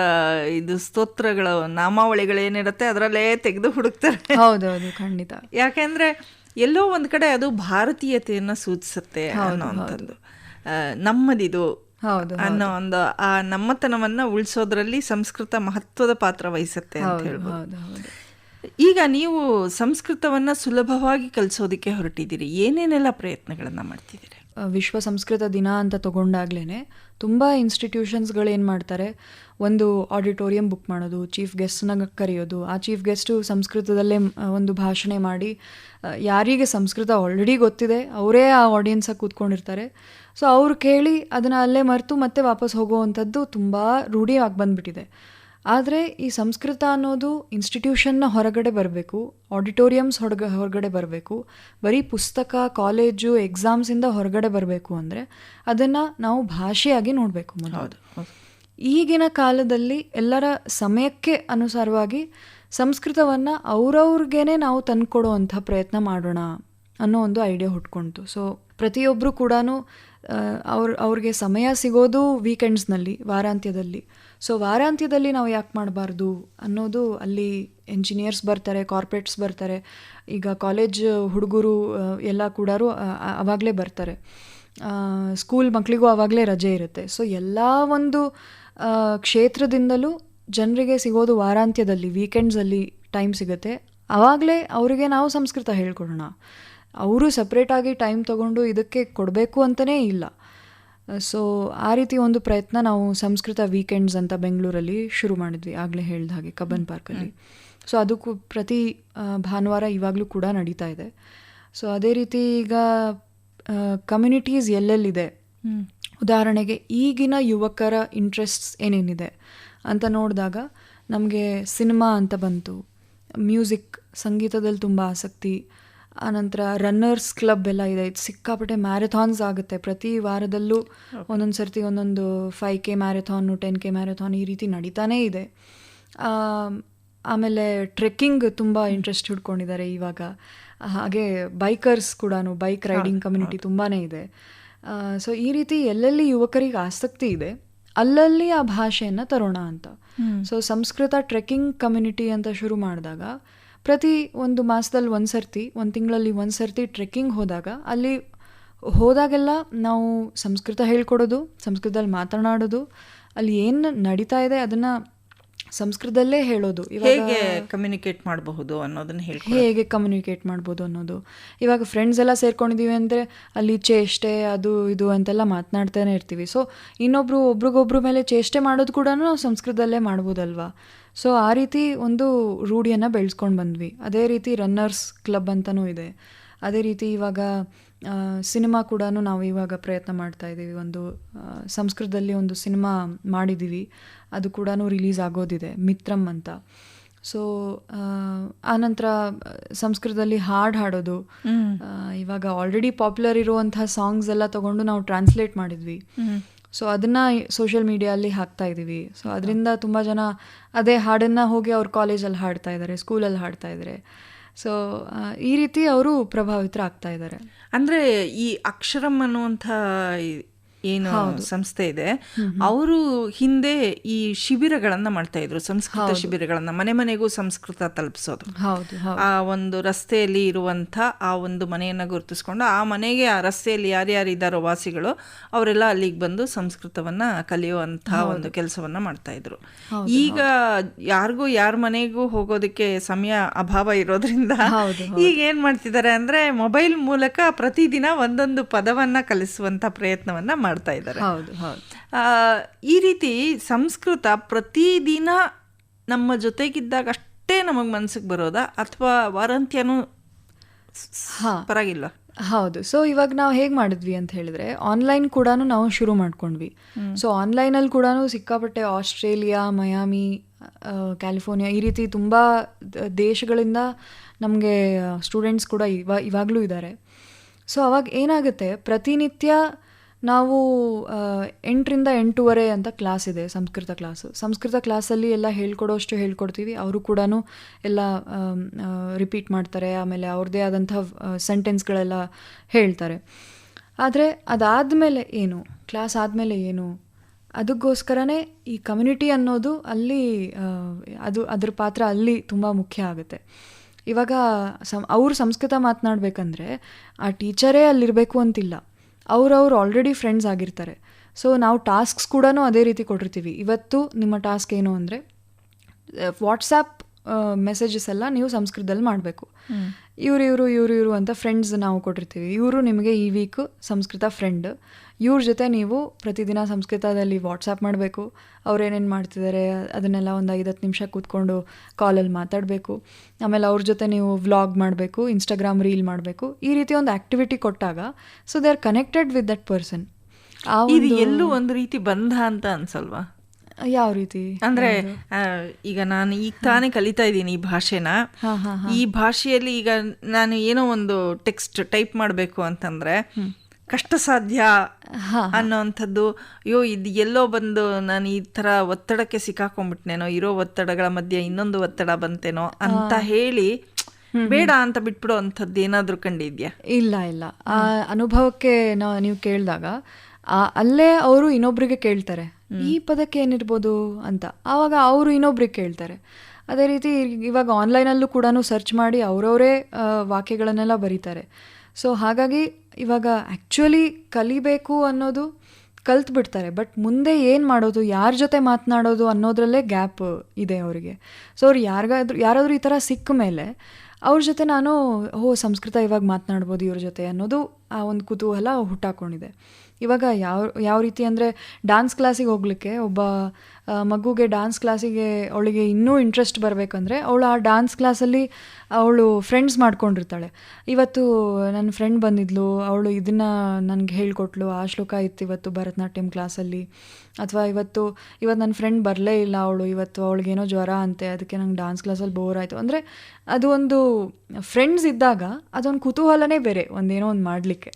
A: ಇದು ಸ್ತೋತ್ರಗಳ ನಾಮಾವಳಿಗಳೇನಿರುತ್ತೆ ಅದರಲ್ಲೇ ತೆಗೆದು ಹುಡುಕ್ತಾರೆ.
B: ಹೌದೌದು ಖಂಡಿತ.
A: ಯಾಕೆಂದ್ರೆ ಎಲ್ಲೋ ಒಂದು ಕಡೆ ಅದು ಭಾರತೀಯತೆಯನ್ನು ಸೂಚಿಸುತ್ತೆ ಅನ್ನೋವಂಥದ್ದು ನಮ್ಮದಿದು ಅನ್ನೋ ಒಂದು ಆ ನಮ್ಮತನವನ್ನ ಉಳಿಸೋದ್ರಲ್ಲಿ ಸಂಸ್ಕೃತ ಮಹತ್ವದ ಪಾತ್ರ ವಹಿಸುತ್ತೆ ಅಂತ ಹೇಳ್ಬೋದು. ಈಗ ನೀವು ಸಂಸ್ಕೃತವನ್ನ ಸುಲಭವಾಗಿ ಕಲಿಸೋದಕ್ಕೆ ಹೊರಟಿದ್ದೀರಿ. ಏನೇನೆಲ್ಲ ಪ್ರಯತ್ನಗಳನ್ನ ಮಾಡ್ತಿದ್ದೀರಿ?
B: ವಿಶ್ವ ಸಂಸ್ಕೃತ ದಿನ ಅಂತ ತಗೊಂಡಾಗ್ಲೇ ತುಂಬ ಇನ್ಸ್ಟಿಟ್ಯೂಷನ್ಸ್ಗಳೇನು ಮಾಡ್ತಾರೆ, ಒಂದು ಆಡಿಟೋರಿಯಂ ಬುಕ್ ಮಾಡೋದು, ಚೀಫ್ ಗೆಸ್ಟ್ನ ಕರೆಯೋದು, ಆ ಚೀಫ್ ಗೆಸ್ಟು ಸಂಸ್ಕೃತದಲ್ಲೇ ಒಂದು ಭಾಷಣ ಮಾಡಿ ಯಾರಿಗೆ ಸಂಸ್ಕೃತ ಆಲ್ರೆಡಿ ಗೊತ್ತಿದೆ, ಅವರೇ ಆ ಆಡಿಯನ್ಸಾಗಿ ಕೂತ್ಕೊಂಡಿರ್ತಾರೆ. ಸೊ ಅವ್ರು ಕೇಳಿ ಅದನ್ನು ಅಲ್ಲೇ ಮರೆತು ಮತ್ತೆ ವಾಪಸ್ ಹೋಗುವಂಥದ್ದು ತುಂಬ ರೂಢಿಯಾಗಿ ಬಂದ್ಬಿಟ್ಟಿದೆ. ಆದರೆ ಈ ಸಂಸ್ಕೃತ ಅನ್ನೋದು ಇನ್ಸ್ಟಿಟ್ಯೂಷನ್ನ ಹೊರಗಡೆ ಬರಬೇಕು ಆಡಿಟೋರಿಯಮ್ಸ್ ಹೊರಗ ಹೊರಗಡೆ ಬರಬೇಕು ಬರೀ ಪುಸ್ತಕ ಕಾಲೇಜು ಎಕ್ಸಾಮ್ಸಿಂದ ಹೊರಗಡೆ ಬರಬೇಕು ಅಂದರೆ ಅದನ್ನು ನಾವು ಭಾಷೆಯಾಗಿ ನೋಡಬೇಕು ಮೊದಲು. ಈಗಿನ ಕಾಲದಲ್ಲಿ ಎಲ್ಲರ ಸಮಯಕ್ಕೆ ಅನುಸಾರವಾಗಿ ಸಂಸ್ಕೃತವನ್ನು ಅವ್ರವ್ರಿಗೇನೆ ನಾವು ತಂದುಕೊಡುವಂಥ ಪ್ರಯತ್ನ ಮಾಡೋಣ ಅನ್ನೋ ಒಂದು ಐಡಿಯಾ ಹುಟ್ಕೊಂತು ಸೊ ಪ್ರತಿಯೊಬ್ಬರು ಕೂಡ ಅವ್ರ ಅವ್ರಿಗೆ ಸಮಯ ಸಿಗೋದು ವೀಕೆಂಡ್ಸ್ನಲ್ಲಿ ವಾರಾಂತ್ಯದಲ್ಲಿ. ಸೊ ವಾರಾಂತ್ಯದಲ್ಲಿ ನಾವು ಯಾಕೆ ಮಾಡಬಾರ್ದು ಅನ್ನೋದು ಅಲ್ಲಿ ಎಂಜಿನಿಯರ್ಸ್ ಬರ್ತಾರೆ ಕಾರ್ಪೊರೇಟ್ಸ್ ಬರ್ತಾರೆ. ಈಗ ಕಾಲೇಜ್ ಹುಡುಗರು ಎಲ್ಲ ಕೂಡ ಅವಾಗಲೇ ಬರ್ತಾರೆ. ಸ್ಕೂಲ್ ಮಕ್ಕಳಿಗೂ ಆವಾಗಲೇ ರಜೆ ಇರುತ್ತೆ. ಸೊ ಎಲ್ಲ ಒಂದು ಕ್ಷೇತ್ರದಿಂದಲೂ ಜನರಿಗೆ ಸಿಗೋದು ವಾರಾಂತ್ಯದಲ್ಲಿ ವೀಕೆಂಡ್ಸಲ್ಲಿ ಟೈಮ್ ಸಿಗುತ್ತೆ. ಆವಾಗಲೇ ಅವರಿಗೆ ನಾವು ಸಂಸ್ಕೃತ ಹೇಳ್ಕೊಡೋಣ. ಅವರು ಸಪ್ರೇಟಾಗಿ ಟೈಮ್ ತಗೊಂಡು ಇದಕ್ಕೆ ಕೊಡಬೇಕು ಅಂತಲೇ ಇಲ್ಲ. ಸೊ ಆ ರೀತಿ ಒಂದು ಪ್ರಯತ್ನ ನಾವು ಸಂಸ್ಕೃತ ವೀಕೆಂಡ್ಸ್ ಅಂತ ಬೆಂಗಳೂರಲ್ಲಿ ಶುರು ಮಾಡಿದ್ವಿ ಆಗಲೇ ಹೇಳ್ದ ಹಾಗೆ ಕಬ್ಬನ್ ಪಾರ್ಕಲ್ಲಿ ಸೊ ಅದಕ್ಕೂ ಪ್ರತಿ ಭಾನುವಾರ ಇವಾಗಲೂ ಕೂಡ ನಡೀತಾ ಇದೆ. ಸೊ ಅದೇ ರೀತಿ ಈಗ ಕಮ್ಯುನಿಟೀಸ್ ಎಲ್ಲೆಲ್ಲಿದೆ? ಉದಾಹರಣೆಗೆ ಈಗಿನ ಯುವಕರ ಇಂಟ್ರೆಸ್ಟ್ಸ್ ಏನೇನಿದೆ? ಅಂತ ನೋಡಿದಾಗ ನಮಗೆ ಸಿನಿಮಾ ಅಂತ ಬಂತು ಮ್ಯೂಸಿಕ್ ಸಂಗೀತದಲ್ಲಿ ತುಂಬ ಆಸಕ್ತಿ ಆನಂತರ ರನ್ನರ್ಸ್ ಕ್ಲಬ್ ಎಲ್ಲ ಇದೆ. ಇದು ಸಿಕ್ಕಾಪಟ್ಟೆ ಮ್ಯಾರಥಾನ್ಸ್ ಆಗುತ್ತೆ. ಪ್ರತಿ ವಾರದಲ್ಲೂ ಒಂದೊಂದು ಸರ್ತಿ ಒಂದೊಂದು five K marathon ten K marathon ಈ ರೀತಿ ನಡೀತಾನೇ ಇದೆ. ಆ, ಆಮೇಲೆ ಟ್ರೆಕ್ಕಿಂಗ್ ತುಂಬ ಇಂಟ್ರೆಸ್ಟ್ ಹಿಡ್ಕೊಂಡಿದ್ದಾರೆ ಇವಾಗ. ಹಾಗೆ ಬೈಕರ್ಸ್ ಕೂಡ ಬೈಕ್ ರೈಡಿಂಗ್ ಕಮ್ಯುನಿಟಿ ತುಂಬಾ ಇದೆ. ಸೊ ಈ ರೀತಿ ಎಲ್ಲೆಲ್ಲಿ ಯುವಕರಿಗೆ ಆಸಕ್ತಿ ಇದೆ ಅಲ್ಲಲ್ಲಿ ಆ ಭಾಷೆಯನ್ನು ತರೋಣ ಅಂತ. ಸೊ ಸಂಸ್ಕೃತ ಟ್ರೆಕ್ಕಿಂಗ್ ಕಮ್ಯುನಿಟಿ ಅಂತ ಶುರು ಮಾಡಿದಾಗ ಪ್ರತಿ ಒಂದು ಮಾಸದಲ್ಲಿ ಒಂದು ಸರ್ತಿ ಒಂದು ತಿಂಗಳಲ್ಲಿ ಒಂದು ಸರ್ತಿ ಟ್ರೆಕ್ಕಿಂಗ್ ಹೋದಾಗ ಅಲ್ಲಿ ಹೋದಾಗೆಲ್ಲ ನಾವು ಸಂಸ್ಕೃತ ಹೇಳ್ಕೊಡೋದು ಸಂಸ್ಕೃತದಲ್ಲಿ ಮಾತನಾಡೋದು ಅಲ್ಲಿ ಏನು ನಡೀತಾ ಇದೆ ಅದನ್ನು ಸಂಸ್ಕೃತದಲ್ಲೇ ಹೇಳೋದು. ಇವಾಗ
A: ಹೇಗೆ ಕಮ್ಯುನಿಕೇಟ್ ಮಾಡಬಹುದು ಅನ್ನೋದನ್ನ ಹೇಳಿ
B: ಹೇಗೆ ಕಮ್ಯುನಿಕೇಟ್ ಮಾಡ್ಬೋದು ಅನ್ನೋದು. ಇವಾಗ ಫ್ರೆಂಡ್ಸ್ ಎಲ್ಲ ಸೇರ್ಕೊಂಡಿದ್ದೀವಿ ಅಂದರೆ ಅಲ್ಲಿ ಚೇಷ್ಟೆ ಅದು ಇದು ಅಂತೆಲ್ಲ ಮಾತನಾಡ್ತಾನೆ ಇರ್ತೀವಿ. ಸೊ ಇನ್ನೊಬ್ರು ಒಬ್ರಿಗೊಬ್ರ ಮೇಲೆ ಚೇಷ್ಟೆ ಮಾಡೋದು ಕೂಡ ನಾವು ಸಂಸ್ಕೃತದಲ್ಲೇ ಮಾಡ್ಬೋದಲ್ವಾ? ಸೊ ಆ ರೀತಿ ಒಂದು ರೂಢಿಯನ್ನು ಬೆಳೆಸ್ಕೊಂಡು ಬಂದ್ವಿ. ಅದೇ ರೀತಿ ರನ್ನರ್ಸ್ ಕ್ಲಬ್ ಅಂತಲೂ ಇದೆ. ಅದೇ ರೀತಿ ಇವಾಗ ಸಿನಿಮಾ ಕೂಡ ನಾವು ಇವಾಗ ಪ್ರಯತ್ನ ಮಾಡ್ತಾ ಇದ್ದೀವಿ ಒಂದು ಸಂಸ್ಕೃತದಲ್ಲಿ ಒಂದು ಸಿನಿಮಾ ಮಾಡಿದ್ದೀವಿ ಅದು ಕೂಡ ರಿಲೀಸ್ ಆಗೋದಿದೆ. ಮಿತ್ರಂ ಅಂತ. ಸೊ ಆನಂತರ ಸಂಸ್ಕೃತದಲ್ಲಿ ಹಾಡು ಹಾಡೋದು. ಇವಾಗ ಆಲ್ರೆಡಿ ಪಾಪ್ಯುಲರ್ ಇರುವಂತಹ ಸಾಂಗ್ಸ್ ಎಲ್ಲ ತಗೊಂಡು ನಾವು ಟ್ರಾನ್ಸ್ಲೇಟ್ ಮಾಡಿದ್ವಿ. ಸೊ ಅದನ್ನ ಸೋಷಿಯಲ್ ಮೀಡಿಯಲ್ಲಿ ಹಾಕ್ತಾ ಇದ್ದೀವಿ. ಸೊ ಅದರಿಂದ ತುಂಬ ಜನ ಅದೇ ಹಾಡನ್ನು ಹೋಗಿ ಅವ್ರ ಕಾಲೇಜಲ್ಲಿ ಹಾಡ್ತಾ ಇದ್ದಾರೆ ಸ್ಕೂಲಲ್ಲಿ ಹಾಡ್ತಾ ಇದ್ದಾರೆ ಸೊ ಈ ರೀತಿ ಅವರು ಪ್ರಭಾವಿತರಾಗ್ತಾ ಇದ್ದಾರೆ
A: ಅಂದ್ರೆ ಈ ಅಕ್ಷರಂ ಅನ್ನುವಂಥ ಏನು ಸಂಸ್ಥೆ ಇದೆ. ಅವರು ಹಿಂದೆ ಈ ಶಿಬಿರಗಳನ್ನ ಮಾಡ್ತಾ ಇದ್ರು ಸಂಸ್ಕೃತ ಶಿಬಿರಗಳನ್ನ ಮನೆ ಮನೆಗೂ ಸಂಸ್ಕೃತ ತಲುಪಿಸೋದು. ಆ ಒಂದು ರಸ್ತೆಯಲ್ಲಿ ಇರುವಂತ ಆ ಒಂದು ಮನೆಯನ್ನ ಗುರುತಿಸ್ಕೊಂಡು ಆ ಮನೆಗೆ ಆ ರಸ್ತೆಯಲ್ಲಿ ಯಾರ್ಯಾರು ಇದ್ದಾರೋ ವಾಸಿಗಳು ಅವರೆಲ್ಲ ಅಲ್ಲಿಗೆ ಬಂದು ಸಂಸ್ಕೃತವನ್ನ ಕಲಿಯುವಂತ ಒಂದು ಕೆಲಸವನ್ನ ಮಾಡ್ತಾ ಇದ್ರು. ಈಗ ಯಾರಿಗೂ ಯಾರ ಮನೆಗೂ ಹೋಗೋದಕ್ಕೆ ಸಮಯ ಅಭಾವ ಇರೋದ್ರಿಂದ ಈಗ ಏನ್ ಮಾಡ್ತಿದ್ದಾರೆ ಅಂದ್ರೆ ಮೊಬೈಲ್ ಮೂಲಕ ಪ್ರತಿದಿನ ಒಂದೊಂದು ಪದವನ್ನ ಕಲಿಸುವಂತ ಪ್ರಯತ್ನವನ್ನ ಮಾಡ್ತಾ ಇದ್ದಾರೆ.
B: ಹೌದು ಹೌದು.
A: ಆ, ಈ ರೀತಿ ಸಂಸ್ಕೃತ ಪ್ರತಿದಿನ ನಮ್ಮ ಜೊತೆಗಿದ್ದಾಗ ಅಷ್ಟೇ ನಮಗೆ ಮನಸ್ಸಿಗೆ ಬರೋದಾ? ಅಥವಾ ವಾರಾಂತ್ಯನೂ
B: ಹಾ.
A: ಪರವಾಗಿಲ್ಲ?
B: ಹೌದು. ಸೊ ಇವಾಗ ನಾವು ಹೇಗೆ ಮಾಡಿದ್ವಿ ಅಂತ ಹೇಳಿದ್ರೆ ಆನ್ಲೈನ್ ಕೂಡ ನಾವು ಶುರು ಮಾಡ್ಕೊಂಡ್ವಿ. ಸೊ ಆನ್ಲೈನಲ್ಲಿ ಕೂಡ ಸಿಕ್ಕಾಪಟ್ಟೆ ಆಸ್ಟ್ರೇಲಿಯಾ ಮಯಾಮಿ ಕ್ಯಾಲಿಫೋರ್ನಿಯಾ ಈ ರೀತಿ ತುಂಬ ದೇಶಗಳಿಂದ ನಮಗೆ ಸ್ಟೂಡೆಂಟ್ಸ್ ಕೂಡ ಇವ ಇವಾಗಲೂ ಇದ್ದಾರೆ ಸೊ ಅವಾಗ ಏನಾಗುತ್ತೆ ಪ್ರತಿನಿತ್ಯ ನಾವು ಎಂಟರಿಂದ ಎಂಟೂವರೆ ಅಂತ ಕ್ಲಾಸ್ ಇದೆ, ಸಂಸ್ಕೃತ ಕ್ಲಾಸು. ಸಂಸ್ಕೃತ ಕ್ಲಾಸಲ್ಲಿ ಎಲ್ಲ ಹೇಳ್ಕೊಡೋಷ್ಟು ಹೇಳ್ಕೊಡ್ತೀವಿ. ಅವರು ಕೂಡ ಎಲ್ಲ ರಿಪೀಟ್ ಮಾಡ್ತಾರೆ. ಆಮೇಲೆ ಅವ್ರದ್ದೇ ಆದಂಥ ಸೆಂಟೆನ್ಸ್ಗಳೆಲ್ಲ ಹೇಳ್ತಾರೆ. ಆದರೆ ಅದಾದಮೇಲೆ ಏನು? ಕ್ಲಾಸ್ ಆದಮೇಲೆ ಏನು? ಅದಕ್ಕೋಸ್ಕರನೇ ಈ ಕಮ್ಯುನಿಟಿ ಅನ್ನೋದು ಅಲ್ಲಿ ಅದು ಅದ್ರ ಪಾತ್ರ ಅಲ್ಲಿ ತುಂಬ ಮುಖ್ಯ ಆಗುತ್ತೆ. ಇವಾಗ ಸಂ, ಅವರು ಸಂಸ್ಕೃತ ಮಾತನಾಡಬೇಕಂದ್ರೆ ಆ ಟೀಚರೇ ಅಲ್ಲಿರಬೇಕು ಅಂತಿಲ್ಲ. ಅವ್ರವ್ರು ಆಲ್ರೆಡಿ ಫ್ರೆಂಡ್ಸ್ ಆಗಿರ್ತಾರೆ. ಸೊ ನಾವು ಟಾಸ್ಕ್ಸ್ ಕೂಡ ಅದೇ ರೀತಿ ಕೊಟ್ಟಿರ್ತೀವಿ. ಇವತ್ತು ನಿಮ್ಮ ಟಾಸ್ಕ್ ಏನು ಅಂದರೆ ವಾಟ್ಸಾಪ್ ಮೆಸೇಜಸ್ ಎಲ್ಲ ನೀವು ಸಂಸ್ಕೃತದಲ್ಲಿ ಮಾಡಬೇಕು. ಇವ್ರು ಇವರು ಇವರು ಇವರು ಅಂತ ಫ್ರೆಂಡ್ಸ್ ನಾವು ಕೊಟ್ಟಿರ್ತೀವಿ. ಇವರು ನಿಮಗೆ ಈ ವೀಕ್ ಸಂಸ್ಕೃತ ಫ್ರೆಂಡ್ ಇವ್ರ ಜೊತೆ ನೀವು ಪ್ರತಿದಿನ ಸಂಸ್ಕೃತದಲ್ಲಿ ವಾಟ್ಸಪ್ ಮಾಡಬೇಕು. ಅವ್ರೇನೇನು ಮಾಡ್ತಿದ್ದಾರೆ ಅದನ್ನೆಲ್ಲ ಒಂದು ಐದತ್ತು ನಿಮಿಷ ಕೂತ್ಕೊಂಡು ಕಾಲಲ್ಲಿ ಮಾತಾಡಬೇಕು. ಆಮೇಲೆ ಅವ್ರ ಜೊತೆ ನೀವು ವ್ಲಾಗ್ ಮಾಡಬೇಕು ಇನ್ಸ್ಟಾಗ್ರಾಮ್ ರೀಲ್ ಮಾಡಬೇಕು. ಈ ರೀತಿ ಒಂದು ಆ್ಯಕ್ಟಿವಿಟಿ ಕೊಟ್ಟಾಗ so they are connected with that person
A: ಇದು ಎಲ್ಲೂ ಒಂದು ರೀತಿ ಬಂಧ ಅಂತ ಅನ್ಸಲ್ವಾ?
B: ಯಾವ ರೀತಿ?
A: ಅಂದ್ರೆ ಈಗ ನಾನು ಈಗ ತಾನೇ ಕಲಿತಾ ಇದ್ದೀನಿ ಈ ಭಾಷೆನ. ಈ ಭಾಷೆಯಲ್ಲಿ ಈಗ ನಾನು ಏನೋ ಒಂದು ಟೆಕ್ಸ್ಟ್ ಟೈಪ್ ಮಾಡಬೇಕು ಅಂತಂದ್ರೆ ಕಷ್ಟ ಸಾಧ್ಯ ಅನ್ನೋವಂಥದ್ದು. ಅಯ್ಯೋ ಇದು ಎಲ್ಲೋ ಬಂದು ನಾನು ಈ ತರ ಒತ್ತಡಕ್ಕೆ ಸಿಕ್ಕಾಕೊಂಡ್ಬಿಟ್ನೇನೋ ಇರೋ ಒತ್ತಡಗಳ ಮಧ್ಯೆ ಇನ್ನೊಂದು ಒತ್ತಡ ಬಂತೇನೋ ಅಂತ ಹೇಳಿ ಬೇಡ ಅಂತ ಬಿಟ್ಬಿಡೋ ಅಂಥದ್ದು ಏನಾದರೂ ಕಂಡಿದ್ಯಾ?
B: ಇಲ್ಲ ಇಲ್ಲ. ಆ ಅನುಭವಕ್ಕೆ ನಾ ನೀವು ಕೇಳಿದಾಗ ಅಲ್ಲೇ ಅವರು ಇನ್ನೊಬ್ರಿಗೆ ಕೇಳ್ತಾರೆ. ಈ ಪದಕ್ಕೆ ಏನಿರ್ಬೋದು ಅಂತ. ಆವಾಗ ಅವರು ಇನ್ನೊಬ್ರಿಗೆ ಕೇಳ್ತಾರೆ. ಅದೇ ರೀತಿ ಇವಾಗ ಆನ್ಲೈನಲ್ಲೂ ಕೂಡ ಸರ್ಚ್ ಮಾಡಿ ಅವರವರೇ ವಾಕ್ಯಗಳನ್ನೆಲ್ಲ ಬರೀತಾರೆ. ಸೊ ಹಾಗಾಗಿ ಇವಾಗ ಆ್ಯಕ್ಚುಲಿ ಕಲಿಬೇಕು ಅನ್ನೋದು ಕಲ್ತು ಬಿಡ್ತಾರೆ ಬಟ್ ಮುಂದೆ ಏನು ಮಾಡೋದು, ಯಾರ ಜೊತೆ ಮಾತನಾಡೋದು ಅನ್ನೋದ್ರಲ್ಲೇ ಗ್ಯಾಪ್ ಇದೆ ಅವರಿಗೆ. ಸೊ ಅವ್ರು ಯಾರಿಗಾದ್ರೂ, ಯಾರಾದರೂ ಈ ಥರ ಸಿಕ್ಕ ಮೇಲೆ ಅವ್ರ ಜೊತೆ ನಾನು ಓ ಸಂಸ್ಕೃತ ಇವಾಗ ಮಾತನಾಡ್ಬೋದು ಇವ್ರ ಜೊತೆ ಅನ್ನೋದು ಆ ಒಂದು ಕುತೂಹಲ ಹುಟ್ಟಾಕೊಂಡಿದೆ ಇವಾಗ ಯಾವ ಯಾವ ರೀತಿ ಅಂದರೆ ಡ್ಯಾನ್ಸ್ ಕ್ಲಾಸಿಗೆ ಹೋಗ್ಲಿಕ್ಕೆ ಒಬ್ಬ ಮಗುಗೆ ಡ್ಯಾನ್ಸ್ ಕ್ಲಾಸಿಗೆ ಅವಳಿಗೆ ಇನ್ನೂ ಇಂಟ್ರೆಸ್ಟ್ ಬರಬೇಕಂದ್ರೆ ಅವಳು ಆ ಡ್ಯಾನ್ಸ್ ಕ್ಲಾಸಲ್ಲಿ ಅವಳು ಫ್ರೆಂಡ್ಸ್ ಮಾಡ್ಕೊಂಡಿರ್ತಾಳೆ. ಇವತ್ತು ನನ್ನ ಫ್ರೆಂಡ್ ಬಂದಿದ್ಲು, ಅವಳು ಇದನ್ನು ನನಗೆ ಹೇಳ್ಕೊಟ್ಲು, ಆ ಶ್ಲೋಕ ಇತ್ತು ಇವತ್ತು ಭರತನಾಟ್ಯಂ ಕ್ಲಾಸಲ್ಲಿ ಅಥವಾ ಇವತ್ತು ಇವತ್ತು ನನ್ನ ಫ್ರೆಂಡ್ ಬರಲೇ ಇಲ್ಲ ಅವಳು, ಇವತ್ತು ಅವಳಿಗೇನೋ ಜ್ವರ ಅಂತೆ, ಅದಕ್ಕೆ ನಂಗೆ ಡ್ಯಾನ್ಸ್ ಕ್ಲಾಸಲ್ಲಿ ಬೋರ್ ಆಯಿತು. ಅಂದರೆ ಅದು ಒಂದು ಫ್ರೆಂಡ್ಸ್ ಇದ್ದಾಗ ಅದೊಂದು ಕುತೂಹಲನೇ ಬೇರೆ ಒಂದೇನೋ ಒಂದು ಮಾಡಲಿಕ್ಕೆ.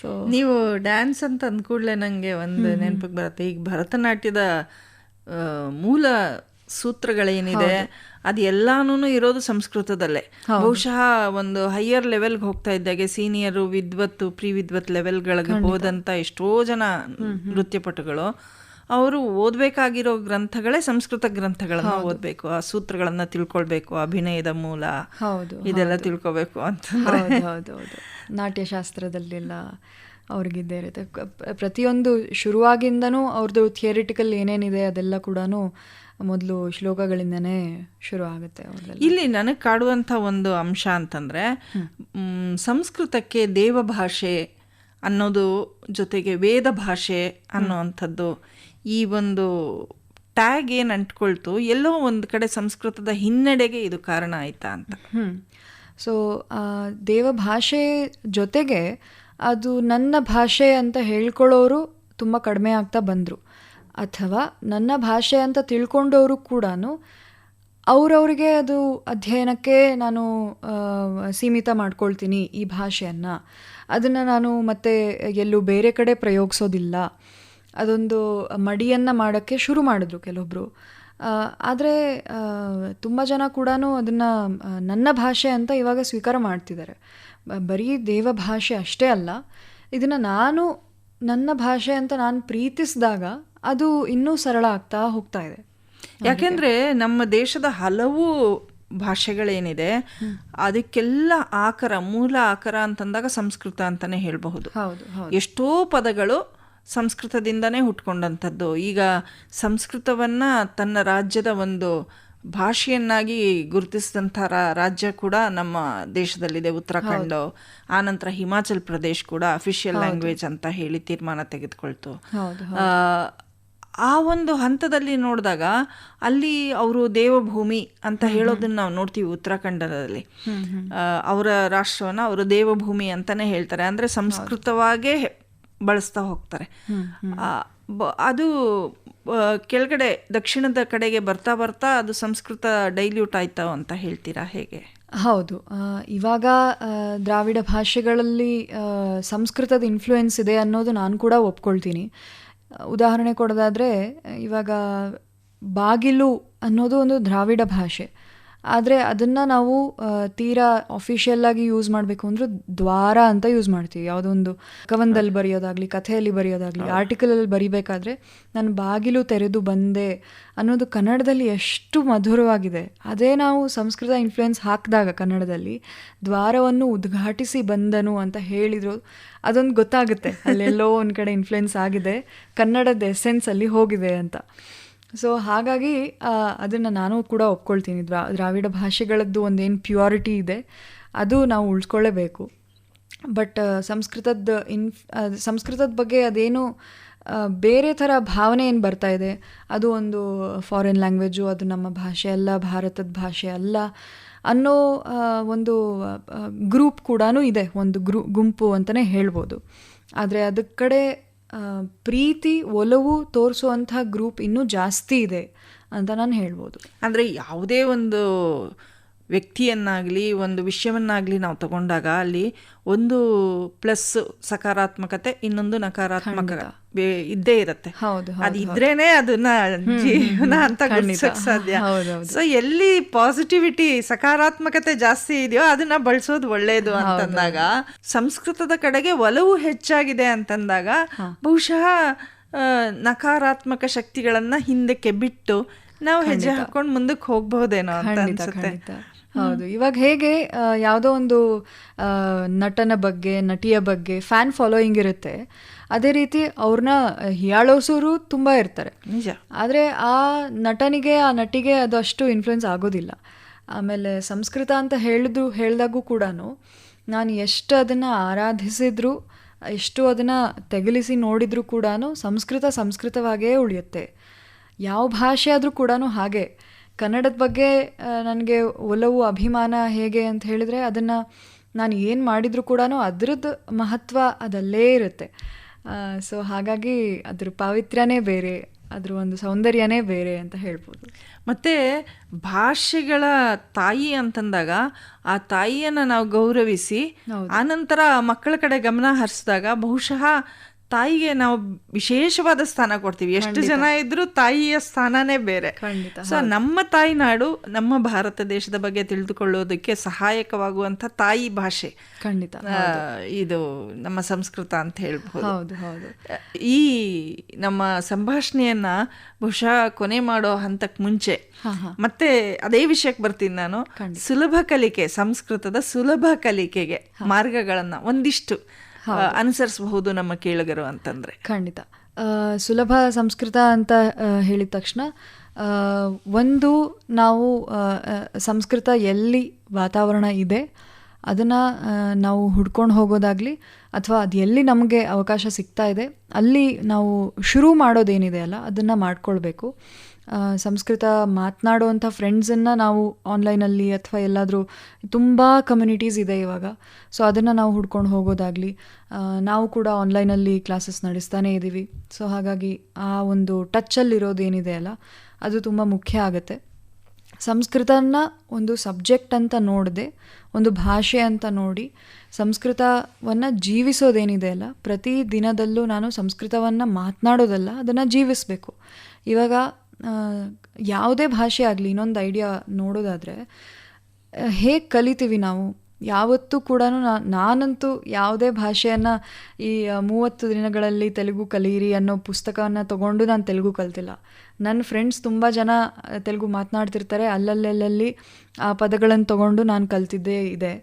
B: ಸೊ
A: ನೀವು ಡ್ಯಾನ್ಸ್ ಅಂತ ಅಂದ್ಕೂಡ್ಲೆ ನಂಗೆ ಒಂದು ನೆನಪಿಗೆ ಬರುತ್ತೆ. ಈಗ ಭರತನಾಟ್ಯದ ಮೂಲ ಸೂತ್ರಗಳೇನಿದೆ ಅದು ಎಲ್ಲಾನು ಇರೋದು ಸಂಸ್ಕೃತದಲ್ಲೇ. ಬಹುಶಃ ಒಂದು ಹೈಯರ್ ಲೆವೆಲ್ಗೆ ಹೋಗ್ತಾ ಇದ್ದಾಗೆ ಸೀನಿಯರು ವಿದ್ವತ್ತು ಪ್ರಿ ವಿದ್ವತ್ ಲೆವೆಲ್ಗಳಿಗೆ ಹೋದಂತ ಎಷ್ಟೋ ಜನ ನೃತ್ಯಪಟುಗಳು. ಅವರು ಓದ್ಬೇಕಾಗಿರೋ ಗ್ರಂಥಗಳೇ ಸಂಸ್ಕೃತ ಗ್ರಂಥಗಳನ್ನ ಓದ್ಬೇಕು. ಆ ಸೂತ್ರಗಳನ್ನ ತಿಳ್ಕೊಳ್ಬೇಕು ಅಭಿನಯದ ಮೂಲ
B: ಹೌದು
A: ಇದೆಲ್ಲ ತಿಳ್ಕೊಬೇಕು ಅಂತ
B: ಹೌದು ನಾಟ್ಯಶಾಸ್ತ್ರದಲ್ಲೆಲ್ಲ ಅವ್ರಿಗಿದ್ದೇ ಇರುತ್ತೆ. ಪ್ರತಿಯೊಂದು ಶುರುವಾಗಿಂದನೂ ಅವ್ರದ್ದು ಥಿಯರಿಟಿಕಲ್ ಏನೇನಿದೆ ಅದೆಲ್ಲ ಕೂಡ ಮೊದಲು ಶ್ಲೋಕಗಳಿಂದನೇ ಶುರು ಆಗುತ್ತೆ
A: ಇಲ್ಲಿ ನನಗೆ ಕಾಡುವಂಥ ಒಂದು ಅಂಶ ಅಂತಂದ್ರೆ ಸಂಸ್ಕೃತಕ್ಕೆ ಸಂಸ್ಕೃತಕ್ಕೆ ದೇವಭಾಷೆ ಅನ್ನೋದು ಜೊತೆಗೆ ವೇದ ಭಾಷೆ ಅನ್ನೋವಂಥದ್ದು ಈ ಒಂದು ಟ್ಯಾಗ್ ಏನು ಅಂಟ್ಕೊಳ್ತು, ಎಲ್ಲೋ ಒಂದು ಕಡೆ ಸಂಸ್ಕೃತದ ಹಿನ್ನಡೆಗೆ ಇದು ಕಾರಣ ಆಯ್ತಾ ಅಂತ.
B: ಸೊ ದೇವಭಾಷೆ ಜೊತೆಗೆ ಅದು ನನ್ನ ಭಾಷೆ ಅಂತ ಹೇಳ್ಕೊಳ್ಳೋರು ತುಂಬ ಕಡಿಮೆ ಆಗ್ತಾ ಬಂದರು. ಅಥವಾ ನನ್ನ ಭಾಷೆ ಅಂತ ತಿಳ್ಕೊಂಡವರು ಕೂಡ ಅವ್ರವ್ರಿಗೆ ಅದು ಅಧ್ಯಯನಕ್ಕೆ ನಾನು ಸೀಮಿತ ಮಾಡ್ಕೊಳ್ತೀನಿ ಈ ಭಾಷೆಯನ್ನು. ಅದನ್ನು ನಾನು ಮತ್ತೆ ಎಲ್ಲೂ ಬೇರೆ ಕಡೆ ಪ್ರಯೋಗಿಸೋದಿಲ್ಲ. ಅದೊಂದು ಮಡಿಯನ್ನು ಮಾಡೋಕ್ಕೆ ಶುರು ಮಾಡಿದ್ರು ಕೆಲವೊಬ್ಬರು ಆದರೆ ತುಂಬ ಜನ ಕೂಡ ಅದನ್ನು ನನ್ನ ಭಾಷೆ ಅಂತ ಇವಾಗ ಸ್ವೀಕಾರ ಮಾಡ್ತಿದ್ದಾರೆ. ಬರೀ ದೇವ ಭಾಷೆ ಅಷ್ಟೇ ಅಲ್ಲ ಇದನ್ನು ನಾನು ನನ್ನ ಭಾಷೆ ಅಂತ ನಾನು ಪ್ರೀತಿಸಿದಾಗ ಅದು ಇನ್ನೂ ಸರಳ ಆಗ್ತಾ ಹೋಗ್ತಾ ಇದೆ.
A: ಯಾಕೆಂದರೆ ನಮ್ಮ ದೇಶದ ಹಲವು ಭಾಷೆಗಳೇನಿದೆ ಅದಕ್ಕೆಲ್ಲ ಆಕರ ಮೂಲ ಆಕರ ಅಂತಂದಾಗ ಸಂಸ್ಕೃತ ಅಂತಾನೆ ಹೇಳಬಹುದು.
B: ಹೌದು ಹೌದು.
A: ಎಷ್ಟೋ ಪದಗಳು ಸಂಸ್ಕೃತದಿಂದನೇ ಹುಟ್ಕೊಂಡಂಥದ್ದು. ಈಗ ಸಂಸ್ಕೃತವನ್ನ ತನ್ನ ರಾಜ್ಯದ ಒಂದು ಭಾಷೆಯನ್ನಾಗಿ ಗುರುತಿಸಿದಂಥ ರಾ- ರಾಜ್ಯ ಕೂಡ ನಮ್ಮ ದೇಶದಲ್ಲಿದೆ. ಉತ್ತರಾಖಂಡ ಆನಂತರ ಹಿಮಾಚಲ್ ಪ್ರದೇಶ್ ಕೂಡ ಅಫಿಷಿಯಲ್ ಲ್ಯಾಂಗ್ವೇಜ್ ಅಂತ ಹೇಳಿ ತೀರ್ಮಾನ ತೆಗೆದುಕೊಳ್ತು. ಆ, ಒಂದು ಹಂತದಲ್ಲಿ ನೋಡಿದಾಗ ಅಲ್ಲಿ ಅವರು ದೇವಭೂಮಿ ಅಂತ ಹೇಳೋದನ್ನ ನಾವು ನೋಡ್ತೀವಿ ಉತ್ತರಾಖಂಡದಲ್ಲಿ. ಅವರ ರಾಷ್ಟ್ರವನ್ನು ಅವರು ದೇವಭೂಮಿ ಅಂತಾನೆ ಹೇಳ್ತಾರೆ. ಅಂದ್ರೆ ಸಂಸ್ಕೃತವಾಗೇ ಬಳಸ್ತಾ ಹೋಗ್ತಾರೆ. ಅದು ಕೆಳಗಡೆ ದಕ್ಷಿಣದ ಕಡೆಗೆ ಬರ್ತಾ ಬರ್ತಾ ಅದು ಸಂಸ್ಕೃತ ಡೈಲ್ಯೂಟ್ ಆಯ್ತಾ ಅಂತ ಹೇಳ್ತೀರಾ ಹೇಗೆ?
B: ಹೌದು. ಇವಾಗ ದ್ರಾವಿಡ ಭಾಷೆಗಳಲ್ಲಿ ಸಂಸ್ಕೃತದ ಇನ್ಫ್ಲೂಯೆನ್ಸ್ ಇದೆ ಅನ್ನೋದು ನಾನು ಕೂಡ ಒಪ್ಕೊಳ್ತೀನಿ. ಉದಾಹರಣೆ ಕೊಡೋದಾದರೆ ಇವಾಗ ಬಾಗಿಲು ಅನ್ನೋದು ಒಂದು ದ್ರಾವಿಡ ಭಾಷೆ. ಆದರೆ ಅದನ್ನು ನಾವು ತೀರಾ ಅಫಿಷಿಯಲ್ ಆಗಿ ಯೂಸ್ ಮಾಡಬೇಕು ಅಂದ್ರೆ ದ್ವಾರ ಅಂತ ಯೂಸ್ ಮಾಡ್ತೀವಿ. ಯಾವುದೋ ಒಂದು ಕವನದಲ್ಲಿ ಬರೆಯೋದಾಗಲಿ ಕಥೆಯಲ್ಲಿ ಬರೆಯೋದಾಗಲಿ ಆರ್ಟಿಕಲಲ್ಲಿ ಬರಿಬೇಕಾದ್ರೆ ನಾನು ಬಾಗಿಲು ತೆರೆದು ಬಂದೆ ಅನ್ನೋದು ಕನ್ನಡದಲ್ಲಿ ಎಷ್ಟು ಮಧುರವಾಗಿದೆ. ಅದೇ ನಾವು ಸಂಸ್ಕೃತ ಇನ್ಫ್ಲುಯೆನ್ಸ್ ಹಾಕಿದಾಗ ಕನ್ನಡದಲ್ಲಿ ದ್ವಾರವನ್ನು ಉದ್ಘಾಟಿಸಿ ಬಂದನು ಅಂತ ಹೇಳಿದ್ರು ಅದೊಂದು ಗೊತ್ತಾಗುತ್ತೆ. ಅಲ್ಲೆಲ್ಲೋ ಒಂದು ಕಡೆ ಇನ್ಫ್ಲುಯೆನ್ಸ್ ಆಗಿದೆ ಕನ್ನಡದ ಎಸೆನ್ಸ್ ಅಲ್ಲಿ ಹೋಗಿದೆ ಅಂತ. ಸೊ ಹಾಗಾಗಿ ಅದನ್ನು ನಾನು ಕೂಡ ಒಪ್ಕೊಳ್ತೀನಿ. ದ್ರಾ, ದ್ರಾವಿಡ ಭಾಷೆಗಳದ್ದು ಒಂದೇನು ಪ್ಯೂರಿಟಿ ಇದೆ, ಅದು ನಾವು ಉಳಿಸ್ಕೊಳ್ಳೇಬೇಕು. ಬಟ್ ಸಂಸ್ಕೃತದ ಇನ್ ಸಂಸ್ಕೃತದ ಬಗ್ಗೆ ಅದೇನು ಬೇರೆ ಥರ ಭಾವನೆ ಏನು ಬರ್ತಾ ಇದೆ? ಅದು ಒಂದು ಫಾರಿನ್ ಲ್ಯಾಂಗ್ವೇಜು ಅದು ನಮ್ಮ ಭಾಷೆ ಅಲ್ಲ, ಭಾರತದ ಭಾಷೆ ಅಲ್ಲ ಅನ್ನೋ ಒಂದು ಗ್ರೂಪ್ ಕೂಡ ಇದೆ. ಒಂದು ಗ್ರೂ ಗುಂಪು ಅಂತಲೇ ಹೇಳ್ಬೋದು. ಆದರೆ ಅದಕ್ಕೆ ಕಡೆ ಪ್ರೀತಿ ಒಲವು ತೋರಿಸುವಂಥ ಗ್ರೂಪ್ ಇನ್ನೂ ಜಾಸ್ತಿ ಇದೆ ಅಂತ ನಾನು ಹೇಳ್ಬೋದು.
A: ಅಂದರೆ ಯಾವುದೇ ಒಂದು ವ್ಯಕ್ತಿಯನ್ನಾಗಲಿ ಒಂದು ವಿಷಯವನ್ನಾಗಲಿ ನಾವು ತಗೊಂಡಾಗ ಅಲ್ಲಿ ಒಂದು ಪ್ಲಸ್ ಸಕಾರಾತ್ಮಕತೆ ಇನ್ನೊಂದು ನಕಾರಾತ್ಮಕ ಇದ್ದೇ ಇರುತ್ತೆ.
B: ಹೌದು,
A: ಅದು ಇದ್ರೇನೆ ಅದನ್ನ ಜೀವನ ಅಂತ ಸಾಧ್ಯ. ಸೊ ಎಲ್ಲಿ ಪಾಸಿಟಿವಿಟಿ ಸಕಾರಾತ್ಮಕತೆ ಜಾಸ್ತಿ ಇದೆಯೋ ಅದನ್ನ ಬಳಸೋದು ಒಳ್ಳೇದು ಅಂತಂದಾಗ ಸಂಸ್ಕೃತದ ಕಡೆಗೆ ಒಲವು ಹೆಚ್ಚಾಗಿದೆ ಅಂತಂದಾಗ ಬಹುಶಃ ನಕಾರಾತ್ಮಕ ಶಕ್ತಿಗಳನ್ನ ಹಿಂದಕ್ಕೆ ಬಿಟ್ಟು ನಾವು ಹೆಜ್ಜೆ ಹಾಕೊಂಡು ಮುಂದಕ್ಕೆ ಹೋಗ್ಬಹುದೇನೋ ಅಂತ ಅನ್ಸುತ್ತೆ.
B: ಹೌದು. ಇವಾಗ ಹೇಗೆ ಯಾವುದೋ ಒಂದು ನಟನ ಬಗ್ಗೆ ನಟಿಯ ಬಗ್ಗೆ ಫ್ಯಾನ್ ಫಾಲೋಯಿಂಗ್ ಇರುತ್ತೆ. ಅದೇ ರೀತಿ ಅವ್ರನ್ನ ಹೀಯಾಳೋಸೋರು ತುಂಬ ಇರ್ತಾರೆ.
A: ನಿಜ.
B: ಆದರೆ ಆ ನಟನಿಗೆ ಆ ನಟಿಗೆ ಅದು ಅಷ್ಟು ಇನ್ಫ್ಲುಯೆನ್ಸ್ ಆಗೋದಿಲ್ಲ. ಆಮೇಲೆ ಸಂಸ್ಕೃತ ಅಂತ ಹೇಳಿದ್ರು ಹೇಳಿದಾಗೂ ಕೂಡ ನಾನು ಎಷ್ಟು ಅದನ್ನು ಆರಾಧಿಸಿದ್ರು ಎಷ್ಟು ಅದನ್ನು ತೆಗಲಿಸಿ ನೋಡಿದರೂ ಕೂಡ ಸಂಸ್ಕೃತ ಸಂಸ್ಕೃತವಾಗೇ ಉಳಿಯುತ್ತೆ. ಯಾವ ಭಾಷೆ ಆದರೂ ಕೂಡ ಹಾಗೆ. ಕನ್ನಡದ ಬಗ್ಗೆ ನನಗೆ ಒಲವು ಅಭಿಮಾನ ಹೇಗೆ ಅಂತ ಹೇಳಿದರೆ ಅದನ್ನು ನಾನು ಏನು ಮಾಡಿದರೂ ಕೂಡ ಅದ್ರದ್ದು ಮಹತ್ವ ಅದಲ್ಲೇ ಇರುತ್ತೆ. ಸೊ ಹಾಗಾಗಿ ಅದ್ರ ಪಾವಿತ್ರ್ಯನೇ ಬೇರೆ ಅದ್ರ ಒಂದು ಸೌಂದರ್ಯನೇ ಬೇರೆ ಅಂತ ಹೇಳ್ಬೋದು.
A: ಮತ್ತು ಭಾಷೆಗಳ ತಾಯಿ ಅಂತಂದಾಗ ಆ ತಾಯಿಯನ್ನು ನಾವು ಗೌರವಿಸಿ ಆನಂತರ ಮಕ್ಕಳ ಕಡೆ ಗಮನ ಹರಿಸಿದಾಗ ಬಹುಶಃ ತಾಯಿಗೆ ನಾವು ವಿಶೇಷವಾದ ಸ್ಥಾನ ಕೊಡ್ತೀವಿ. ಎಷ್ಟು ಜನ ಇದ್ರೂ ತಾಯಿಯ ಸ್ಥಾನನೇ ಬೇರೆ. ಸೊ ನಮ್ಮ ತಾಯಿನಾಡು ನಮ್ಮ ಭಾರತ ದೇಶದ ಬಗ್ಗೆ ತಿಳಿದುಕೊಳ್ಳೋದಕ್ಕೆ ಸಹಾಯಕವಾಗುವಂತ ತಾಯಿ ಭಾಷೆ.
B: ಖಂಡಿತ
A: ಇದು ನಮ್ಮ ಸಂಸ್ಕೃತ ಅಂತ ಹೇಳ್ಬಹುದು
B: ಹೌದು ಹೌದು.
A: ಈ ನಮ್ಮ ಸಂಭಾಷಣೆಯನ್ನ ಬಹುಶಃ ಕೊನೆ ಮಾಡೋ ಹಂತಕ್ಕೆ ಮುಂಚೆ ಮತ್ತೆ ಅದೇ ವಿಷಯಕ್ಕೆ ಬರ್ತೀನಿ ನಾನು. ಸುಲಭ ಕಲಿಕೆ ಸಂಸ್ಕೃತದ ಸುಲಭ ಕಲಿಕೆಗೆ ಮಾರ್ಗಗಳನ್ನ ಒಂದಿಷ್ಟು ಅನುಸರಿಸಬಹುದು ನಮ್ಮ ಕೇಳುಗರು ಅಂತಂದ್ರೆ.
B: ಖಂಡಿತ. ಸುಲಭ ಸಂಸ್ಕೃತ ಅಂತ ಹೇಳಿದ ತಕ್ಷಣ ಒಂದು ನಾವು ಸಂಸ್ಕೃತ ಎಲ್ಲಿ ವಾತಾವರಣ ಇದೆ ಅದನ್ನು ನಾವು ಹುಡ್ಕೊಂಡು ಹೋಗೋದಾಗಲಿ ಅಥವಾ ಅದು ಎಲ್ಲಿ ನಮಗೆ ಅವಕಾಶ ಸಿಗ್ತಾ ಇದೆ ಅಲ್ಲಿ ನಾವು ಶುರು ಮಾಡೋದೇನಿದೆ ಅಲ್ಲ ಅದನ್ನು ಮಾಡ್ಕೊಳ್ಬೇಕು. ಸಂಸ್ಕೃತ ಮಾತನಾಡುವಂಥ ಫ್ರೆಂಡ್ಸನ್ನು ನಾವು ಆನ್ಲೈನಲ್ಲಿ ಅಥವಾ ಎಲ್ಲಾದರೂ ತುಂಬ ಕಮ್ಯುನಿಟೀಸ್ ಇದೆ ಇವಾಗ. ಸೊ ಅದನ್ನು ನಾವು ಹುಡ್ಕೊಂಡು ಹೋಗೋದಾಗಲಿ ನಾವು ಕೂಡ ಆನ್ಲೈನಲ್ಲಿ ಕ್ಲಾಸಸ್ ನಡೆಸ್ತಾನೇ ಇದ್ದೀವಿ ಸೊ ಹಾಗಾಗಿ ಆ ಒಂದು ಟಚ್ಚಲ್ಲಿರೋದೇನಿದೆ ಅಲ್ಲ ಅದು ತುಂಬ ಮುಖ್ಯ ಆಗುತ್ತೆ. ಸಂಸ್ಕೃತನ ಒಂದು ಸಬ್ಜೆಕ್ಟ್ ಅಂತ ನೋಡದೆ, ಒಂದು ಭಾಷೆ ಅಂತ ನೋಡಿ ಸಂಸ್ಕೃತವನ್ನು ಜೀವಿಸೋದೇನಿದೆ ಅಲ್ಲ, ಪ್ರತಿ ದಿನದಲ್ಲೂ ನಾನು ಸಂಸ್ಕೃತವನ್ನು ಮಾತನಾಡೋದಲ್ಲ, ಅದನ್ನು ಜೀವಿಸಬೇಕು. ಇವಾಗ ಯಾವುದೇ ಭಾಷೆ ಆಗಲಿ, ಇನ್ನೊಂದು ಐಡಿಯಾ ನೋಡೋದಾದರೆ ಹೇಗೆ ಕಲಿತೀವಿ ನಾವು? ಯಾವತ್ತೂ ಕೂಡ ನಾನಂತೂ ಯಾವುದೇ ಭಾಷೆಯನ್ನು ಈ ಮೂವತ್ತು ದಿನಗಳಲ್ಲಿ ತೆಲುಗು ಕಲಿಯಿರಿ ಅನ್ನೋ ಪುಸ್ತಕವನ್ನು ತಗೊಂಡು ನಾನು ತೆಲುಗು ಕಲ್ತಿಲ್ಲ. ನನ್ನ ಫ್ರೆಂಡ್ಸ್ ತುಂಬ ಜನ ತೆಲುಗು ಮಾತನಾಡ್ತಿರ್ತಾರೆ. ಅಲ್ಲಲ್ಲಲ್ಲಿ ಆ ಪದಗಳನ್ನು ತಗೊಂಡು ನಾನು ಕಲ್ತಿದ್ದೇ ಇದೆ.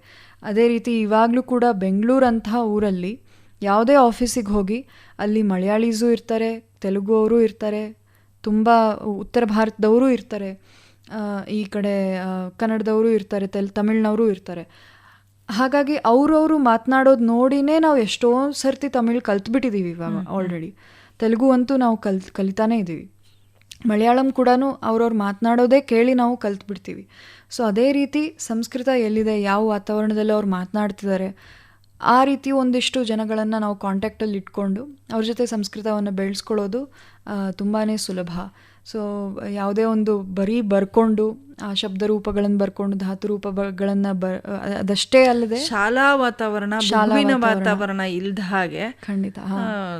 B: ಅದೇ ರೀತಿ ಇವಾಗಲೂ ಕೂಡ ಬೆಂಗಳೂರಂಥ ಊರಲ್ಲಿ, ಯಾವುದೇ ಆಫೀಸಿಗೆ ಹೋಗಿ, ಅಲ್ಲಿ ಮಲಯಾಳೀಸೂ ಇರ್ತಾರೆ, ತೆಲುಗು ಅವರು ಇರ್ತಾರೆ ತುಂಬ ಉತ್ತರ ಭಾರತದವರು ಇರ್ತಾರೆ. ಈ ಕಡೆ ಕನ್ನಡದವರು ಇರ್ತಾರೆ ತೆಲ್ ತಮಿಳ್ನವರು ಇರ್ತಾರೆ. ಹಾಗಾಗಿ ಅವ್ರವರು ಮಾತನಾಡೋದು ನೋಡಿನೇ ನಾವು ಎಷ್ಟೋ ಸರ್ತಿ ತಮಿಳ್ ಕಲ್ತ್ಬಿಟ್ಟಿದ್ದೀವಿ ಇವಾಗ ಆಲ್ರೆಡಿ ತೆಲುಗು ಅಂತೂ ನಾವು ಕಲ್ ಕಲಿತಾನೇ ಇದ್ದೀವಿ ಮಲಯಾಳಂ ಕೂಡ ಅವ್ರವ್ರು ಮಾತನಾಡೋದೇ ಕೇಳಿ ನಾವು ಕಲ್ತ್ಬಿಡ್ತೀವಿ. ಸೊ ಅದೇ ರೀತಿ ಸಂಸ್ಕೃತ ಎಲ್ಲಿದೆ ಯಾವ ವಾತಾವರಣದಲ್ಲಿ ಅವ್ರು ಮಾತನಾಡ್ತಿದ್ದಾರೆ ಆ ರೀತಿ ಒಂದಿಷ್ಟು ಜನಗಳನ್ನು ನಾವು ಕಾಂಟ್ಯಾಕ್ಟಲ್ಲಿ ಇಟ್ಕೊಂಡು ಅವ್ರ ಜೊತೆ ಸಂಸ್ಕೃತವನ್ನು ಬೆಳೆಸ್ಕೊಳ್ಳೋದು ತುಂಬಾ ಸುಲಭ. ಸೊ ಯಾವುದೇ ಒಂದು ಬರೀ ಬರ್ಕೊಂಡು ಆ ಶಬ್ದ ರೂಪಗಳನ್ನು ಬರ್ಕೊಂಡು ಧಾತು ರೂಪಗಳನ್ನ ಬರ್ ಅದಷ್ಟೇ ಅಲ್ಲದೆ
A: ಶಾಲಾ ವಾತಾವರಣ
B: ಶಾಲಾ ವಾತಾವರಣ.
A: ಇಲ್ದ ಹಾಗೆ
B: ಖಂಡಿತ.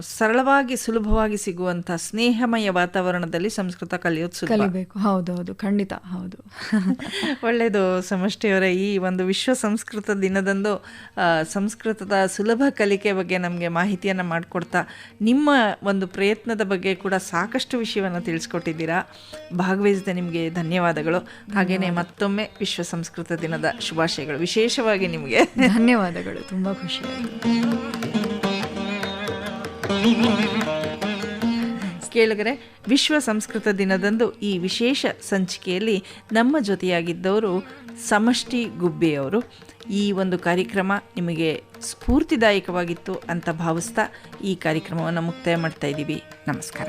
A: ಸರಳವಾಗಿ ಸುಲಭವಾಗಿ ಸಿಗುವಂತ ಸ್ನೇಹಮಯ ವಾತಾವರಣದಲ್ಲಿ ಸಂಸ್ಕೃತ ಕಲಿಯೋದು
B: ಕಲಿಬೇಕು. ಹೌದೌದು ಖಂಡಿತ ಹೌದು. [LAUGHS]
A: ಒಳ್ಳೆಯದು ಸಮಷ್ಟಿಯವರೇ ಈ ಒಂದು ವಿಶ್ವ ಸಂಸ್ಕೃತ ದಿನದಂದು ಸಂಸ್ಕೃತದ ಸುಲಭ ಕಲಿಕೆ ಬಗ್ಗೆ ನಮಗೆ ಮಾಹಿತಿಯನ್ನು ಮಾಡಿಕೊಡ್ತಾ ನಿಮ್ಮ ಒಂದು ಪ್ರಯತ್ನದ ಬಗ್ಗೆ ಕೂಡ ಸಾಕಷ್ಟು ವಿಷಯವನ್ನು ತಿಳಿಸ್ಕೊಟ್ಟಿದ್ದೀರಾ. ಭಾಗವಹಿಸಿದ ನಿಮಗೆ ಧನ್ಯವಾದಗಳು. ಹಾಗೆಯೇ ಮತ್ತೊಮ್ಮೆ ವಿಶ್ವ ಸಂಸ್ಕೃತ ದಿನದ ಶುಭಾಶಯಗಳು. ವಿಶೇಷವಾಗಿ ನಿಮಗೆ.
B: ಧನ್ಯವಾದಗಳು. ತುಂಬ ಖುಷಿಯಾಯಿತು
A: ಕೇಳಿದರೆ ವಿಶ್ವ ಸಂಸ್ಕೃತ ದಿನದಂದು ಈ ವಿಶೇಷ ಸಂಚಿಕೆಯಲ್ಲಿ ನಮ್ಮ ಜೊತೆಯಾಗಿದ್ದವರು ಸಮಷ್ಟಿ ಗುಬ್ಬಿಯವರು. ಈ ಒಂದು ಕಾರ್ಯಕ್ರಮ ನಿಮಗೆ ಸ್ಫೂರ್ತಿದಾಯಕವಾಗಿತ್ತು ಅಂತ ಭಾವಿಸ್ತಾ ಈ ಕಾರ್ಯಕ್ರಮವನ್ನು ಮುಕ್ತಾಯ ಮಾಡ್ತಾ ಇದ್ದೀವಿ. ನಮಸ್ಕಾರ.